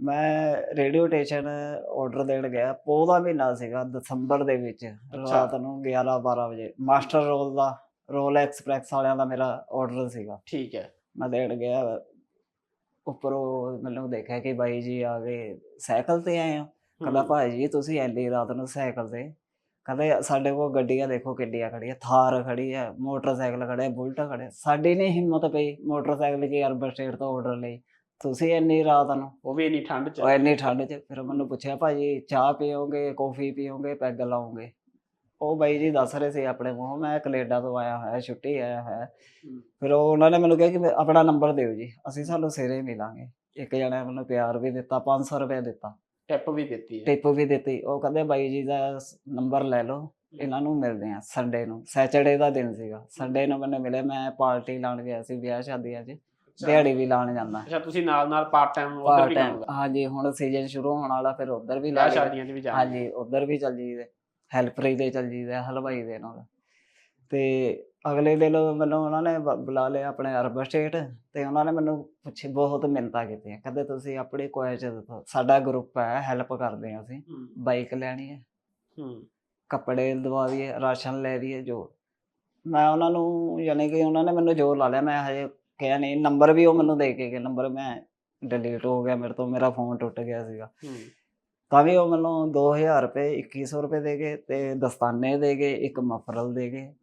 ਮੈਂ ਰੇਡੀਓ ਸਟੇਸ਼ਨ ਆਰਡਰ ਦੇਣ ਗਿਆ ਪੋਹ ਦਾ ਮਹੀਨਾ ਸੀਗਾ ਦਸੰਬਰ ਦੇ ਵਿੱਚ ਰਾਤ ਨੂੰ 11 12 ਵਜੇ। ਮਾਸਟਰ ਰੋਲ ਦਾ ਰੋਲ ਐਕਸਪ੍ਰੈਸ ਵਾਲਿਆਂ ਦਾ ਮੇਰਾ ਆਰਡਰ ਸੀਗਾ। ਠੀਕ ਹੈ। ਮੈਂ ਦੇਣ ਗਿਆ। ਉੱਪਰੋਂ ਮੈਨੂੰ ਦੇਖਿਆ ਕਿ ਬਾਈ ਜੀ ਆ ਗਏ ਸਾਈਕਲ ਤੇ ਆਏ ਹੋ ਕਹਿੰਦਾ ਹੂੰ, ਭਾਈ ਜੀ ਤੁਸੀਂ ਐਨੀ ਰਾਤ ਨੂੰ ਸਾਈਕਲ ਤੇ ਕਹਿੰਦੇ ਸਾਡੇ ਕੋਲ ਗੱਡੀਆਂ ਦੇਖੋ ਕਿੰਨੀਆਂ ਖੜੀਆਂ ਥਾਰ ਖੜੀ ਹੈ ਮੋਟਰਸਾਈਕਲ ਖੜੇ ਬੁਲਟ ਖੜੇ ਸਾਡੀ ਨਹੀਂ ਹਿੰਮਤ ਪਈ ਮੋਟਰਸਾਈਕਲ ਕੀ ਅਰਬਨ ਸਟੇਟ ਤੋਂ ਆਰਡਰ ਲਈ। ਤੁਸੀਂ ਇੰਨੀ ਰਾਤ ਨੂੰ ਉਹ ਵੀ ਇੰਨੀ ਠੰਡ ਚ। ਉਹ ਇੰਨੀ ਠੰਡ 'ਚ। ਫਿਰ ਮੈਨੂੰ ਪੁੱਛਿਆ ਭਾਜੀ ਚਾਹ ਪੀਓਗੇ ਕੌਫੀ ਪੀਓਗੇ ਪੈਗ ਲਾਓਗੇ? ਉਹ ਬਾਈ ਜੀ ਦੱਸ ਰਹੇ ਸੀ ਆਪਣੇ ਮੂੰਹ ਮੈਂ ਕੈਨੇਡਾ ਤੋਂ ਆਇਆ ਹੋਇਆ ਛੁੱਟੀ ਆਇਆ ਹੋਇਆ। ਹੂੰ। ਫਿਰ ਉਹ ਉਹਨਾਂ ਨੇ ਮੈਨੂੰ ਕਿਹਾ ਕਿ ਮੈਂ- ਆਪਣਾ ਨੰਬਰ ਦਿਓ ਜੀ ਅਸੀਂ ਸਾਨੂੰ ਸਿਰੇ ਮਿਲਾਂਗੇ। ਇੱਕ ਜਣੇ ਨੇ ਮੈਨੂੰ ਪਿਆਰ ਵੀ ਦਿੱਤਾ 500 ਰੁਪਏ ਦਿੱਤਾ। ਟਿਪ ਵੀ ਦਿੱਤੀ ਹੈ। ਟਿਪ ਵੀ ਦਿੱਤੀ। ਉਹ ਕਹਿੰਦੇ ਬਾਈ ਜੀ ਦਾ ਨੰਬਰ ਲੈ ਲਓ ਇਹਨਾਂ ਨੂੰ ਮਿਲਦੇ ਆ ਸੰਡੇ ਨੂੰ। ਸੈਚਰਡੇ ਦਾ ਦਿਨ ਸੀਗਾ। ਸੰਡੇ ਨੂੰ ਮੈਨੂੰ ਮਿਲੇ ਮੈਂ ਪਾਰਟੀ ਲਾਉਣ ਗਿਆ ਸੀ ਵਿਆਹ ਸ਼ਾਦੀਆਂ 'ਚ। ਦਿਹਾੜੀ ਵੀ ਲਾਉਣ ਜਾਂਦਾ। ਅੱਛਾ ਤੁਸੀਂ ਨਾਲ ਨਾਲ ਪਾਰਟ ਟਾਈਮ ਉਧਰ ਪਾਰਟ ਵੀ ਟਾਈਮ ਕਰੋਗੇ। ਹਾਂਜੀ ਹੁਣ ਸੀਜ਼ਨ ਸ਼ੁਰੂ ਹੋਣ ਵਾਲਾ ਫਿਰ ਉਧਰ ਵੀ ਲਾ ਵਿਆਹ ਲਈਦਾ। ਸ਼ਾਦੀਆਂ 'ਚ ਵੀ ਜਾਂਦੇ ਹਾਂਜੀ ਉਧਰ ਵੀ ਚੱਲ ਜੀਦੇ ਹੈਲਪਰੀ ਦੇ ਚੱਲ ਜੀਦੇ ਹਲਵਾਈ ਦੇ ਨਾਲ ਤੇ ਅਗਲੇ ਦਿਨ ਮੈਨੂੰ ਉਹਨਾਂ ਨੇ ਬ- ਬੁਲਾ ਲਿਆ ਆਪਣੇ ਅਰਬ ਸਟੇਟ ਤੇ ਉਹਨਾਂ ਨੇ ਮੈਨੂੰ ਪੁੱਛੀ ਬਹੁਤ ਮਿੰਨਤਾਂ ਕੀਤੀਆਂ। ਕਹਿੰਦੇ ਤੁਸੀਂ ਆਪਣੀ ਕੋਇਚ ਦੱਸੋ ਸਾਡਾ ਗਰੁੱਪ ਹੈ ਹੈਲਪ ਕਰਦੇ ਹਾਂ ਅਸੀਂ। ਹੂੰ, ਬਾਈਕ ਲੈਣੀ ਹੈ। ਹੂੰ। ਕੱਪੜੇ ਦਵਾ ਦਈਏ ਰਾਸ਼ਨ ਲੈ ਦਈਏ ਜੋ। ਮੈਂ ਉਹਨਾਂ ਨੂੰ ਯਾਨੀ ਕਿ ਉਹਨਾਂ ਨੇ ਮੈਨੂੰ ਜ਼ੋਰ ਲਾ ਲਿਆ। ਮੈਂ ਹਜੇ ਕਿਹਾ ਨਹੀਂ ਨੰਬਰ ਵੀ ਉਹ ਮੈਨੂੰ ਦੇ ਕੇ ਗਏ। ਨੰਬਰ ਮੈਂ ਡਿਲੀਟ ਹੋ ਗਿਆ ਮੇਰੇ ਤੋਂ ਮੇਰਾ ਫੋਨ ਟੁੱਟ ਗਿਆ ਸੀਗਾ। ਹੂੰ। ਤਾਂ ਵੀ ਉਹ ਮੈਨੂੰ 2000 ਰੁਪਏ 2100 ਰੁਪਏ ਦੇ ਗਏ ਤੇ ਦਸਤਾਨੇ ਦੇ ਗਏ ਇੱਕ ਮਫਰਲ ਦੇ ਗਏ।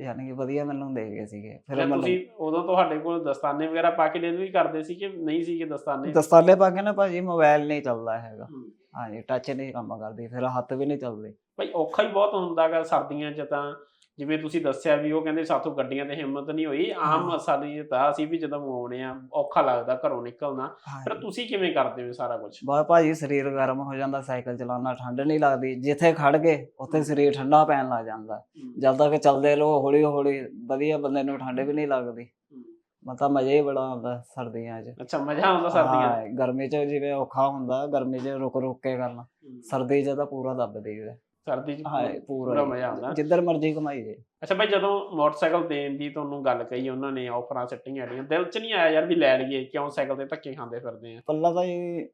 ਯਾਨੀ ਕਿ ਵਧੀਆ ਮੈਨੂੰ ਦੇ ਗਏ ਸੀਗੇ। ਫਿਰ ਤੁਸੀਂ ਉਦੋਂ ਤੁਹਾਡੇ ਕੋਲ ਦਸਤਾਨੇ ਵਗੈਰਾ ਪਾ ਕੇ ਡਿਲੀਵਰੀ ਕਰਦੇ ਸੀ ਕਿ ਨਹੀਂ ਸੀਗੇ ਦਸਤਾਨੇ? ਦਸਤਾਨੇ ਪਾ ਕੇ ਨਾ ਭਾਜੀ ਮੋਬਾਈਲ ਨਹੀਂ ਚੱਲਦਾ ਹੈਗਾ। ਹਾਂਜੀ ਟੱਚ ਨਹੀਂ ਕੰਮ ਕਰਦੀ ਫਿਰ ਹੱਥ ਵੀ ਨਹੀਂ ਚੱਲਦੇ। ਭਾਈ ਔਖਾ ਹੀ ਬਹੁਤ ਹੁੰਦਾਗਾ ਸਰਦੀਆਂ 'ਚ ਤਾਂ। ਜਿਵੇਂ ਤੁਸੀਂ ਦੱਸਿਆ ਵੀ ਉਹ ਕਹਿੰਦੇ ਸਾਥੋਂ ਗੱਡੀਆਂ ਤੇ ਹਿੰਮਤ ਨਹੀਂ ਹੋਈ ਆਮ। ਸਾਡੀ ਤਾਂ ਅਸੀਂ ਵੀ ਜਦੋਂ ਆਉਣੇ ਆ ਔਖਾ ਲੱਗਦਾ ਘਰੋਂ ਨਿਕਲਣਾ। ਹਾਂਜੀ। ਤੁਸੀਂ ਕਿਵੇਂ ਕਰਦੇ ਹੋ ਸਾਰਾ ਕੁਝ ਬਾ ਭਾਜੀ ਸਰੀਰ ਗਰਮ ਹੋ ਜਾਂਦਾ ਸਾਈਕਲ ਚਲਾਉਣਾ ਠੰਡ ਨਹੀਂ ਲੱਗਦੀ ਜਿੱਥੇ ਖੜ ਗਏ ਉੱਥੇ ਸਰੀਰ ਠੰਡਾ ਪੈਣ ਲੱਗ ਜਾਂਦਾ। ਜਦ ਤੱਕ ਚੱਲਦੇ ਰਹੋ ਹੌਲੀ ਹੌਲੀ ਵਧੀਆ ਬੰਦੇ ਨੂੰ ਠੰਡ ਵੀ ਨਹੀਂ ਲੱਗਦੀ। ਮਤਲਬ ਮਜ਼ਾ ਹੀ ਬੜਾ ਆਉਂਦਾ ਸਰਦੀਆਂ 'ਚ। ਅੱਛਾ ਮਜ਼ਾ ਆਉਂਦਾ ਸਰਦੀਆਂ 'ਚ? ਗਰਮੀ 'ਚ ਜਿਵੇਂ ਔਖਾ ਹੁੰਦਾ ਗਰਮੀ 'ਚ ਰੁਕ ਰੁਕ ਕੇ ਕਰਨਾ। ਸਰਦੀ 'ਚ ਤਾਂ ਪੂਰਾ ਦੱਬ ਦੇਈਦਾ। ਸਰਦੀ 'ਚ ਹਾਂ ਪੂਰਾ ਮਜ਼ਾ ਆਉਂਦਾ। ਜਿੱਧਰ ਮਰਜ਼ੀ ਕਮਾਈ ਜੇ ਅੱਛਾ ਭਾਈ ਜਦੋਂ ਮੋਟਰਸਾਈਕਲ ਦੇਣ ਦੀ ਤੁਹਾਨੂੰ ਗੱਲ ਕਹੀ ਉਹਨਾਂ ਨੇ ਆਫਰਾਂ ਸੱਟੀਆਂ ਜਿਹੜੀਆਂ ਦਿਲ 'ਚ ਨਹੀਂ ਆਇਆ ਯਾਰ ਵੀ ਲੈ ਲਈਏ ਕਿਉਂ ਸਾਈਕਲ ਤੇ ਧੱਕੇ ਖਾਂਦੇ ਫਿਰਦੇ ਆ? ਪੱਲਾ ਤਾਂ ਜੀ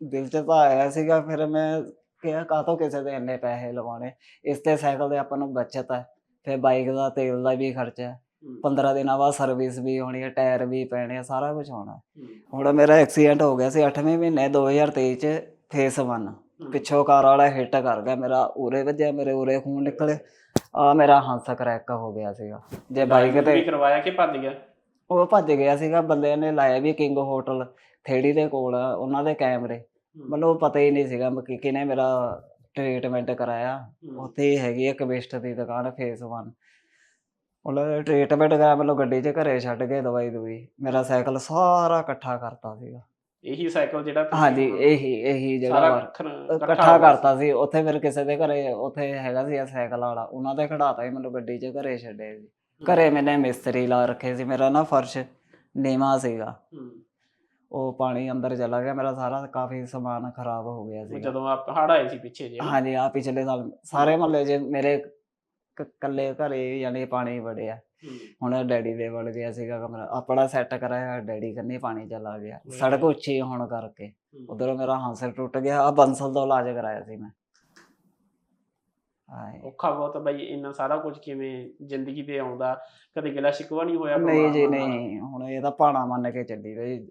ਦਿਲ 'ਚ ਤਾਂ ਆਇਆ ਸੀਗਾ ਫਿਰ ਮੈਂ ਕਿਹਾ ਕਾਹਤੋਂ ਕਿਸੇ ਦੇ ਇੰਨੇ ਪੈਸੇ ਲਵਾਉਣੇ? ਇਸ ਤੇ ਸਾਈਕਲ ਦੇ ਆਪਾਂ ਨੂੰ ਬਚਤ ਹੈ ਫਿਰ ਬਾਈਕ ਦਾ ਤੇਲ ਦਾ ਵੀ ਖਰਚਾ ਹੈ। 15 ਦਿਨਾਂ ਬਾਅਦ ਸਰਵਿਸ ਵੀ ਹੋਣੀ ਹੈ ਟਾਇਰ ਵੀ ਪੈਣੇ ਆ ਸਾਰਾ ਕੁਝ ਹੋਣਾ। ਹੁਣ ਮੇਰਾ ਐਕਸੀਡੈਂਟ ਹੋ ਗਿਆ ਸੀ 8ਵੇਂ ਮਹੀਨੇ 2023 ਚ ਫੇਸ 1 ਪਿੱਛੋਂ ਕਾਰ ਵਾਲਾ ਹਿੱਟ ਕਰ ਗਿਆ ਮੇਰਾ ਉਰੇ ਵੱਜਿਆ ਮੇਰੇ ਉਰੇ ਖੂਨ ਨਿਕਲੇ ਆ ਮੇਰਾ ਹੰਸ ਕਰੈਕ ਹੋ ਗਿਆ ਸੀਗਾ। ਜੇ ਬਾਈਕ ਵੀ ਤੇ ਕਰਵਾਇਆ ਕਿ ਭੱਜ ਗਿਆ? ਉਹ ਭੱਜ ਗਿਆ ਸੀਗਾ ਬੰਦੇ ਨੇ ਲਾਇਆ ਵੀ ਕਿੰਗ ਹੋਟਲ ਥੇੜੀ ਦੇ ਕੋਲ ਉਹਨਾਂ ਦੇ ਕੈਮਰੇ। ਮੈਨੂੰ ਪਤਾ ਹੀ ਨਹੀਂ ਸੀਗਾ ਕਿ ਕਿਨੇ ਮੇਰਾ ਟ੍ਰੀਟਮੈਂਟ ਕਰਾਇਆ। ਉੱਥੇ ਹੈਗੀ ਇੱਕ ਕਵਿਸਟ ਦੀ ਦੁਕਾਨ ਫੇਸ 1 ਉਹਨਾਂ ਨੇ ਟ੍ਰੀਟਮੈਂਟ ਕਰਾਇਆ ਮੈਨੂੰ ਗੱਡੀ 'ਚ ਘਰੇ ਛੱਡ ਕੇ ਦਵਾਈ ਦਵਾਈ ਮੇਰਾ ਸਾਈਕਲ ਸਾਰਾ ਇਕੱਠਾ ਕਰਤਾ ਸੀਗਾ। ਇਹੀ ਸਾਈਕਲ ਜਿਹੜਾ ਤੁਸੀਂ ਹਾਂਜੀ ਇਹੀ ਇਹੀ ਸਾਰਾ ਇਕੱਠਾ ਕਰਤਾ ਸੀ। ਉੱਥੇ ਫਿਰ ਕਿਸੇ ਦੇ ਘਰੇ ਉੱਥੇ ਹੈਗਾ ਸੀ ਸਾਈਕਲ ਵਾਲਾ ਉਹਨਾਂ ਦੇ ਖੜਾਤਾ ਸੀ ਮੈਨੂੰ ਗੱਡੀ 'ਚ ਘਰੇ ਛੱਡੇ ਸੀ। ਘਰੇ ਮੈਨੇ ਮਿਸਤਰੀ ਲਾ ਰੱਖੇ ਸੀ ਮੇਰਾ ਨਾ ਫਰਸ਼ ਨੀਵਾਂ ਸੀਗਾ। ਹੂੰ। ਉਹ ਪਾਣੀ ਅੰਦਰ ਚਲਾ ਗਿਆ ਮੇਰਾ ਸਾਰਾ ਕਾਫੀ ਸਮਾਨ ਖਰਾਬ ਹੋ ਗਿਆ ਉਹ ਸੀ ਜਦੋਂ ਆਪ ਹੜ ਆਏ ਸੀ ਪਿੱਛੇ ਜੇ ਹਾਂਜੀ ਆ ਪਿਛਲੇ ਸਾਲ ਸਾਰੇ ਮਹੱਲੇ 'ਚ ਮੇਰੇ ਕ- ਕੱਲੇ ਘਰੇ ਯਾਨੀ ਪਾਣੀ ਵੜਿਆ। ਹੁਣ ਡੈਡੀ ਦੇ ਵੜ ਗਿਆ ਸੀਗਾ ਕਮਰਾ। ਆਪਣਾ ਸੈੱਟ ਕਰਾਇਆ ਡੈਡੀ ਕੰਨੀ ਪਾਣੀ ਚਲਾ ਗਿਆ। ਸੜਕ ਉੱਚੀ ਹੋਣ ਕਰਕੇ। ਉਧਰੋਂ ਮੇਰਾ ਹਾਂਸਰ ਟੁੱਟ ਗਿਆ। ਆ ਬੰਸਲ ਤੋਂ ਇਲਾਜ ਕਰਾਇਆ ਸੀ ਮੈਂ। ਔਖਾ ਬਹੁਤ ਬਾਈ ਇੰਨਾ ਸਾਰਾ ਕੁਝ ਕਿਵੇਂ ਜ਼ਿੰਦਗੀ ਤੇ ਆਉਂਦਾ? ਕਦੇ ਗਿਲਾ ਸ਼ਿਕਵਾ ਨਹੀਂ ਹੋਇਆ ਨਹੀਂ ਜੀ? ਨਹੀਂ। ਹੁਣ ਇਹ ਤਾਂ ਭਾਣਾ ਮੰਨ ਕੇ ਚੱਲੀ ਬਈ।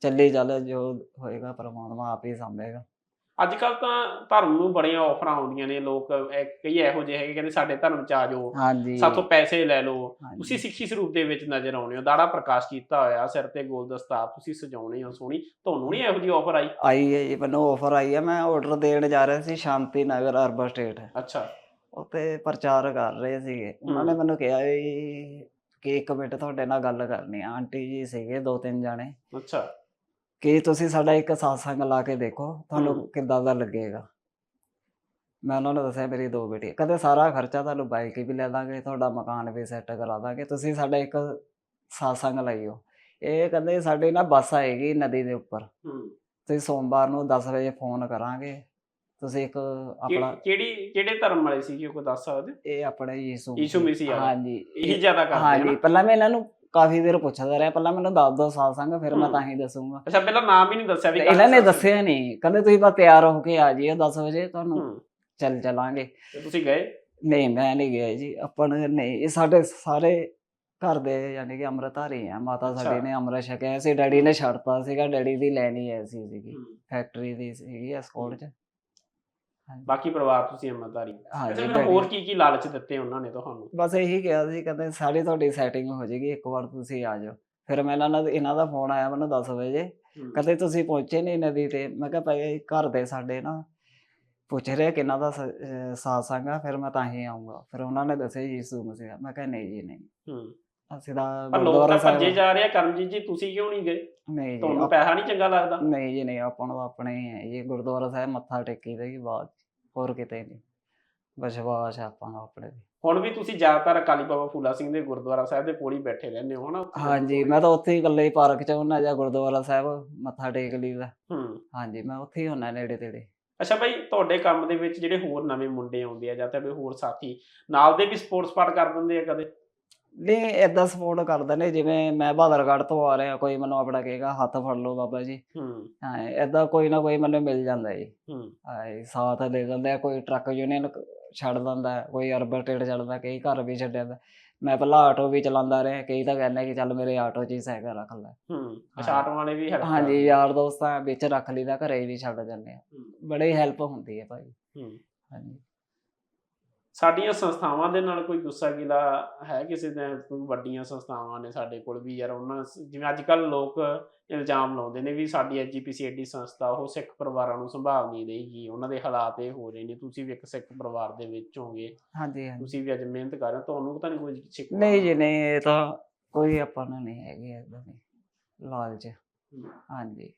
ਚੱਲੀ ਚੱਲ ਜੋ ਹੋਏਗਾ ਪਰਮਾਤਮਾ ਆਪ ਹੀ ਸੰਭੇਗਾ। ਅੱਜ ਕੱਲ ਤਾਂ ਧਰਮ ਨੂੰ ਬੜੀਆਂ ਆਫਰਾਂ ਆਉਂਦੀਆਂ ਨੇ ਲੋਕ ਇਹ- ਕਈ ਇਹੋ ਜਿਹੇ ਹੈਗੇ ਕਹਿੰਦੇ ਸਾਡੇ ਧਰਮ ਚ ਆ ਜਾਓ ਹਾਂਜੀ। ਸਾਥੋਂ ਪੈਸੇ ਲੈ ਲਓ। ਹਾਂਜੀ। ਤੁਸੀਂ ਸਿੱਖੀ ਸਰੂਪ ਦੇ ਵਿੱਚ ਨਜ਼ਰ ਆਉਣੇ ਹੋ ਦਾੜਾ ਪ੍ਰਕਾਸ਼ ਕੀਤਾ ਹੋਇਆ ਸਿਰ ਤੇ ਗੋਲ ਦਸਤਾਰ ਤੁਸੀਂ ਸਜਾਉਣੇ ਹੋ ਸੋਹਣੀ ਤੁਹਾਨੂੰ ਨਹੀਂ ਇਹੋ ਜਿਹੀ ਆਫਰ ਆਈ? ਆਈ ਹੈ ਜੀ ਮੈਨੂੰ ਆਫਰ ਆਈ ਹੈ ਮੈਂ ਆਰਡਰ ਦੇਣ ਜਾ ਰਿਹਾ ਸੀ ਸ਼ਾਂਤੀ ਨਗਰ ਅਰਬਨ ਸਟੇਟ ਅੱਛਾ। ਉੱਤੇ ਪ੍ਰਚਾਰ ਕਰ ਰਹੇ ਸੀਗੇ। ਉਹਨਾਂ ਨੇ। ਮੈਨੂੰ ਕਿਹਾ ਵੀ ਕਿ ਇੱਕ ਮਿੰਟ ਤੁਹਾਡੇ ਨਾਲ ਗੱਲ ਕਰਨੀ ਆ ਆਂਟੀ ਜੀ ਸੀਗੇ ਦੋ ਤਿੰਨ ਜਾਣੇ। ਅੱਛਾ। ਕਿ ਤੁਸੀਂ ਸਾਡਾ ਇੱਕ ਸਾਸੰਗ ਲਾ ਕੇ ਦੇਖੋ। ਤੁਹਾਨੂੰ ਕਿੱਦਾਂ ਦਾ ਲੱਗੇਗਾ। ਮੈਂ ਉਹਨਾਂ ਨੂੰ ਦੱਸਿਆ ਮੇਰੀ ਦੋ ਬੇਟੀ ਕਹਿੰਦੇ ਸਾਰਾ ਖਰਚਾ ਤੁਹਾਨੂੰ ਬਾਈਕ ਵੀ ਲੈ ਦਾਂਗੇ ਤੁਹਾਡਾ ਮਕਾਨ ਵੀ ਸੈੱਟ ਕਰਾ ਦਾਂਗੇ ਤੁਸੀਂ ਸਾਡਾ ਇੱਕ ਸਾਸੰਗ ਲਾਈਓ। ਇਹ ਕਹਿੰਦੇ ਸਾਡੀ ਨਾ ਬੱਸ ਆਏਗੀ ਨਦੀ ਦੇ ਉੱਪਰ। ਤੁਸੀਂ ਸੋਮਵਾਰ ਨੂੰ 10 ਵਜੇ ਫੋਨ ਕਰਾਂਗੇ ਤੁਸੀਂ ਇੱਕ ਆਪਣਾ ਕਿ- ਕਿਹੜੀ ਕਿਹੜੇ ਧਰਮ ਵਾਲੇ ਸੀ ਕੋਈ ਦੱਸ ਸਕਦੇ? ਇਹ ਆਪਣੇ ਯੀਸੂ ਯੀਸ਼ੂ ਮਸੀਹ। ਹਾਂਜੀ। ਇਹੀ ਜ਼ਿਆਦਾ ਕਰਦੇ ਹਾਂਜੀ ਪਹਿਲਾਂ ਮੈਂ ਇਹਨਾਂ ਨੂੰ ਕਾਫੀ ਦੇਰ ਪੁੱਛਦਾ ਰਿਹਾ ਪਹਿਲਾਂ ਮੈਨੂੰ ਦੱਸ ਦੋ ਸਾਲ ਸੰਗ ਫਿਰ ਮੈਂ। ਤਾਂ ਹੀ ਦੱਸੂਗਾ। ਅੱਛਾ ਪਹਿਲਾਂ ਨਾਮ ਹੀ ਨਹੀਂ ਦੱਸਿਆ ਵੀ ਇਹਨਾਂ ਨੇ ਦੱਸਿਆ ਨਹੀਂ। ਕਹਿੰਦੇ ਤੁਸੀਂ ਬਸ ਤਿਆਰ ਹੋ ਕੇ ਆ ਜਿਓ 10 ਵਜੇ ਤੁਹਾਨੂੰ। ਚੱਲ ਚਲਾਂਗੇ। ਤੁਸੀਂ ਗਏ? ਨਹੀਂ ਮੈਂ ਨਹੀਂ ਗਿਆ ਜੀ। ਆਪਾਂ ਨਹੀਂ ਇਹ ਸਾਡੇ ਸਾਰੇ ਘਰ ਦੇ ਯਾਨੀ ਕਿ ਅੰਮ੍ਰਿਤਧਾਰੀ ਆ। ਮਾਤਾ। ਸਾਡੀ ਨੇ ਅੰਮ੍ਰਿਤ ਛਕਿਆ ਸੀ ਡੈਡੀ ਨੇ ਛੱਡਤਾ ਸੀਗਾ ਡੈਡੀ ਦੀ ਲੈਣੀ ਐਸੀ ਸੀਗੀ। ਹੂੰ। ਫੈਕਟਰੀ ਦੀ ਸੀਗੀ ਇਸ ਕੋਲ ਚ। ਬਾਕੀ ਪਰਿਵਾਰ ਤੁਸੀਂ ਅਮਰਦਾਰੀ ਅੱਛਾ ਫਿਰ ਹੋਰ ਕੀ ਕੀ ਲਾਲਚ ਦਿੱਤੇ ਉਹਨਾਂ ਨੇ ਤੁਹਾਨੂੰ? ਬਸ ਇਹੀ ਕਿਹਾ ਸੀ ਕਹਿੰਦੇ ਸਾਰੀ ਤੁਹਾਡੀ ਸੈਟਿੰਗ ਹੋ ਜਾਏਗੀ ਇੱਕ ਵਾਰ ਤੁਸੀਂ ਆ ਜਾਓ। ਫਿਰ ਮੈਂ ਇਹਨਾਂ ਦਾ ਇਹਨਾਂ ਦਾ ਫੋਨ ਆਇਆ ਮੈਨੂੰ 10 ਵਜੇ। ਕਹਿੰਦੇ ਤੁਸੀਂ ਪਹੁੰਚੇ ਨਹੀਂ ਨਦੀ ਤੇ। ਮੈਂ ਕਿਹਾ ਭਾਈ ਘਰ ਦੇ ਸਾਡੇ ਨਾ ਪੁੱਛ ਰਹੇ ਕਿੰਨਾ ਦਾ ਸਾਸੰਗ ਆ ਫਿਰ ਮੈਂ ਤਾਂ ਹੀ ਆਉਂਗਾ ਫਿਰ ਉਹਨਾਂ ਨੇ ਦੱਸਿਆ ਯੀਸੂ ਮਸੀਹ ਮੈਂ ਕਿਹਾ ਨਹੀਂ ਜੀ ਨਹੀਂ। ਹੂੰ। ਅਸੀਂ ਤਾਂ ਪਰ ਲੋਕ ਗੁਰਦੁਆਰਾ ਤਾਂ ਭੱਜੇ ਸਾਹਿਬ ਜਾ ਰਹੇ ਆ ਕਰਮਜੀਤ ਜੀ ਤੁਸੀਂ ਕਿਉਂ ਨਹੀਂ ਗਏ? ਨਹੀਂ ਜੀ ਤੁਹਾਨੂੰ ਆਪ- ਪੈਸਾ ਨਹੀਂ ਚੰਗਾ ਲੱਗਦਾ? ਨਹੀਂ ਜੀ ਨਹੀਂ ਆਪਾਂ ਨੂੰ ਆਪਣੇ ਹੀ ਹੈ ਜੀ ਗੁਰਦੁਆਰਾ ਸਾਹਿਬ ਮੱਥਾ ਟੇਕੀ ਦਾ ਜੀ ਬਾਅਦ 'ਚ, ਹੋਰ ਕਿਤੇ ਨਹੀਂ। ਵਿਸ਼ਵਾਸ ਹੈ ਆਪਾਂ ਨੂੰ ਆਪਣੇ ਤੇ। ਹੁਣ ਵੀ ਤੁਸੀਂ ਜ਼ਿਆਦਾਤਰ ਅਕਾਲੀ ਬਾਬਾ ਫੂਲਾ ਸਿੰਘ ਦੇ ਗੁਰਦੁਆਰਾ ਸਾਹਿਬ ਦੇ ਕੋਲ ਹੀ ਬੈਠੇ ਰਹਿੰਦੇ ਹੋ ਹਨਾ? ਹਾਂਜੀ ਮੈਂ ਤਾਂ ਉੱਥੇ ਹੀ ਇਕੱਲੇ ਹੀ ਪਾਰਕ 'ਚ ਹੁੰਨਾ ਜਾਂ ਗੁਰਦੁਆਰਾ ਸਾਹਿਬ ਮੱਥਾ ਟੇਕ ਲਈਦਾ ਹੂੰ। ਹਾਂਜੀ ਮੈਂ ਉੱਥੇ ਹੀ ਹੁੰਨਾ ਨੇੜੇ ਤੇੜੇ। ਅੱਛਾ ਭਾਈ ਤੁਹਾਡੇ ਕੰਮ ਦੇ ਵਿੱਚ ਜਿਹੜੇ ਹੋਰ ਨਵੇਂ ਮੁੰਡੇ ਆਉਂਦੇ ਆ ਜਾਂ ਤੁਹਾਡੇ ਹੋਰ ਸਾਥੀ ਨਾਲ ਦੇ ਵੀ ਸਪੋਰਟਸ ਪਾਰਟ ਕਰ ਦਿੰਦੇ ਆ ਕਦੇ? ਨਹੀਂ ਏਦਾਂ ਸਪੋਰਟ ਕਰਦੇ ਨੇ ਜਿਵੇਂ ਮੈਂ ਬਹਾਦਰਗੜ੍ਹ ਤੋਂ ਆ ਰਿਹਾ ਕੋਈ ਮੈਨੂੰ ਆਪਣਾ ਕਹੇਗਾ ਹੱਥ ਫੜ ਲਓ ਬਾਬਾ ਜੀ। ਹੂੰ। ਹਾਂ ਏਦਾਂ ਕੋਈ ਨਾ ਕੋਈ ਮੈਨੂੰ ਮਿਲ ਜਾਂਦਾ ਜੀ। ਹੂੰ। ਹਾਂ ਸਾਥ ਦੇ ਦਿੰਦੇ ਕੋਈ ਟਰੱਕ ਯੂਨੀਅਨ ਛੱਡ ਦਿੰਦਾ ਕੋਈ ਅਰਬਨ ਟੇਡ ਛੱਡਦਾ ਕਈ ਘਰ ਵੀ ਛੱਡਿਆ ਵਾ। ਮੈਂ ਪਹਿਲਾਂ ਆਟੋ ਵੀ ਚਲਾਉਂਦਾ ਰਿਹਾ ਕਈ ਤਾਂ ਕਹਿੰਦੇ ਕਿ ਚੱਲ ਮੇਰੇ ਆਟੋ 'ਚ ਹੀ ਸਾਈਕਲ ਰੱਖ ਲੈ। ਹੂੰ ਅੱਛਾ। ਆਟੋ ਵਾਲੇ ਵੀ ਹੈਲਪ ਹਾਂਜੀ ਯਾਰ ਦੋਸਤਾਂ ਵਿੱਚ ਰੱਖ ਲਈਦਾ ਘਰੇ ਵੀ ਛੱਡ ਜਾਂਦੇ ਆ। ਬੜੀ ਹੈਲਪ ਹੁੰਦੀ ਹੈ ਭਾਈ। ਹੂੰ। ਹਾਂਜੀ। ਸਾਡੀਆਂ ਸੰਸਥਾਵਾਂ ਦੇ ਨਾਲ ਕੋਈ ਗੁੱਸਾ ਗਿਲਾ ਹੈ ਕਿਸੇ ਦੇ ਕੋਈ ਵੱਡੀਆਂ ਸੰਸਥਾਵਾਂ ਨੇ ਸਾਡੇ ਕੋਲ ਵੀ ਯਾਰ ਉਹਨਾਂ ਜਿਵੇਂ ਅੱਜ ਕੱਲ ਲੋਕ ਇਲਜ਼ਾਮ ਲਾਉਂਦੇ ਨੇ ਵੀ ਸਾਡੀ ਐਜੀਪੀਸੀ ਐਡੀ ਸੰਸਥਾ ਉਹ ਸਿੱਖ ਪਰਿਵਾਰਾਂ ਨੂੰ ਸੰਭਾਲ ਨਹੀਂ ਰਹੀ ਉਹਨਾਂ ਦੇ ਹਾਲਾਤ ਇਹ ਹੋ ਰਹੇ ਨੇ ਤੁਸੀਂ ਵੀ ਇੱਕ ਸਿੱਖ ਪਰਿਵਾਰ ਦੇ ਵਿੱਚ ਹੋਗੇ। ਹਾਂਜੀ ਹਾਂਜੀ। ਤੁਸੀਂ ਵੀ ਅੱਜ ਮਿਹਨਤ ਕਰ ਰਹੇ ਹੋ ਤੁਹਾਨੂੰ ਤਾਂ ਨਹੀਂ ਕੋਈ ਸਿੱਖ ਨਹੀਂ ਜੀ ਨਹੀਂ। ਇਹ ਤਾਂ ਕੋਈ ਆਪਾਂ ਨੂੰ ਨਹੀਂ ਹੈਗੀ ਏਦਾਂ ਦੀ ਲਾਲਚ। ਹਾਂਜੀ।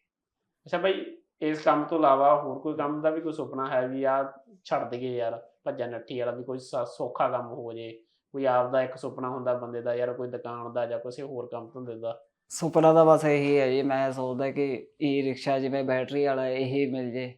ਅੱਛਾ ਭਾਈ ਇਸ ਕੰਮ ਤੋਂ ਇਲਾਵਾ ਹੋਰ ਕੋਈ ਕੰਮ ਦਾ ਵੀ ਕੋਈ ਸੁਪਨਾ ਹੈ ਵੀ ਆ ਛੱਡ ਦਈਏ ਯਾਰ ਭੱਜਾ ਨੱਠੀ ਵਾਲਾ ਵੀ ਕੋਈ ਸੌਖਾ ਕੰਮ ਹੋ ਜੇ ਕੋਈ ਆਪਦਾ ਇੱਕ ਸੁਪਨਾ ਹੁੰਦਾ ਬੰਦੇ ਦਾ ਯਾਰ ਕੋਈ ਦੁਕਾਨ ਦਾ ਜਾਂ ਕਿਸੇ ਹੋਰ ਕੰਮ ਧੰਦੇ ਦਾ। ਸੁਪਨਾ ਤਾਂ ਬਸ ਇਹੀ ਹੈ ਜੀ ਮੈਂ ਸੋਚਦਾ ਕਿ ਈ ਰਿਕਸ਼ਾ ਜਿਵੇਂ ਬੈਟਰੀ ਵਾਲਾ ਇਹੀ ਮਿਲ ਜੇ।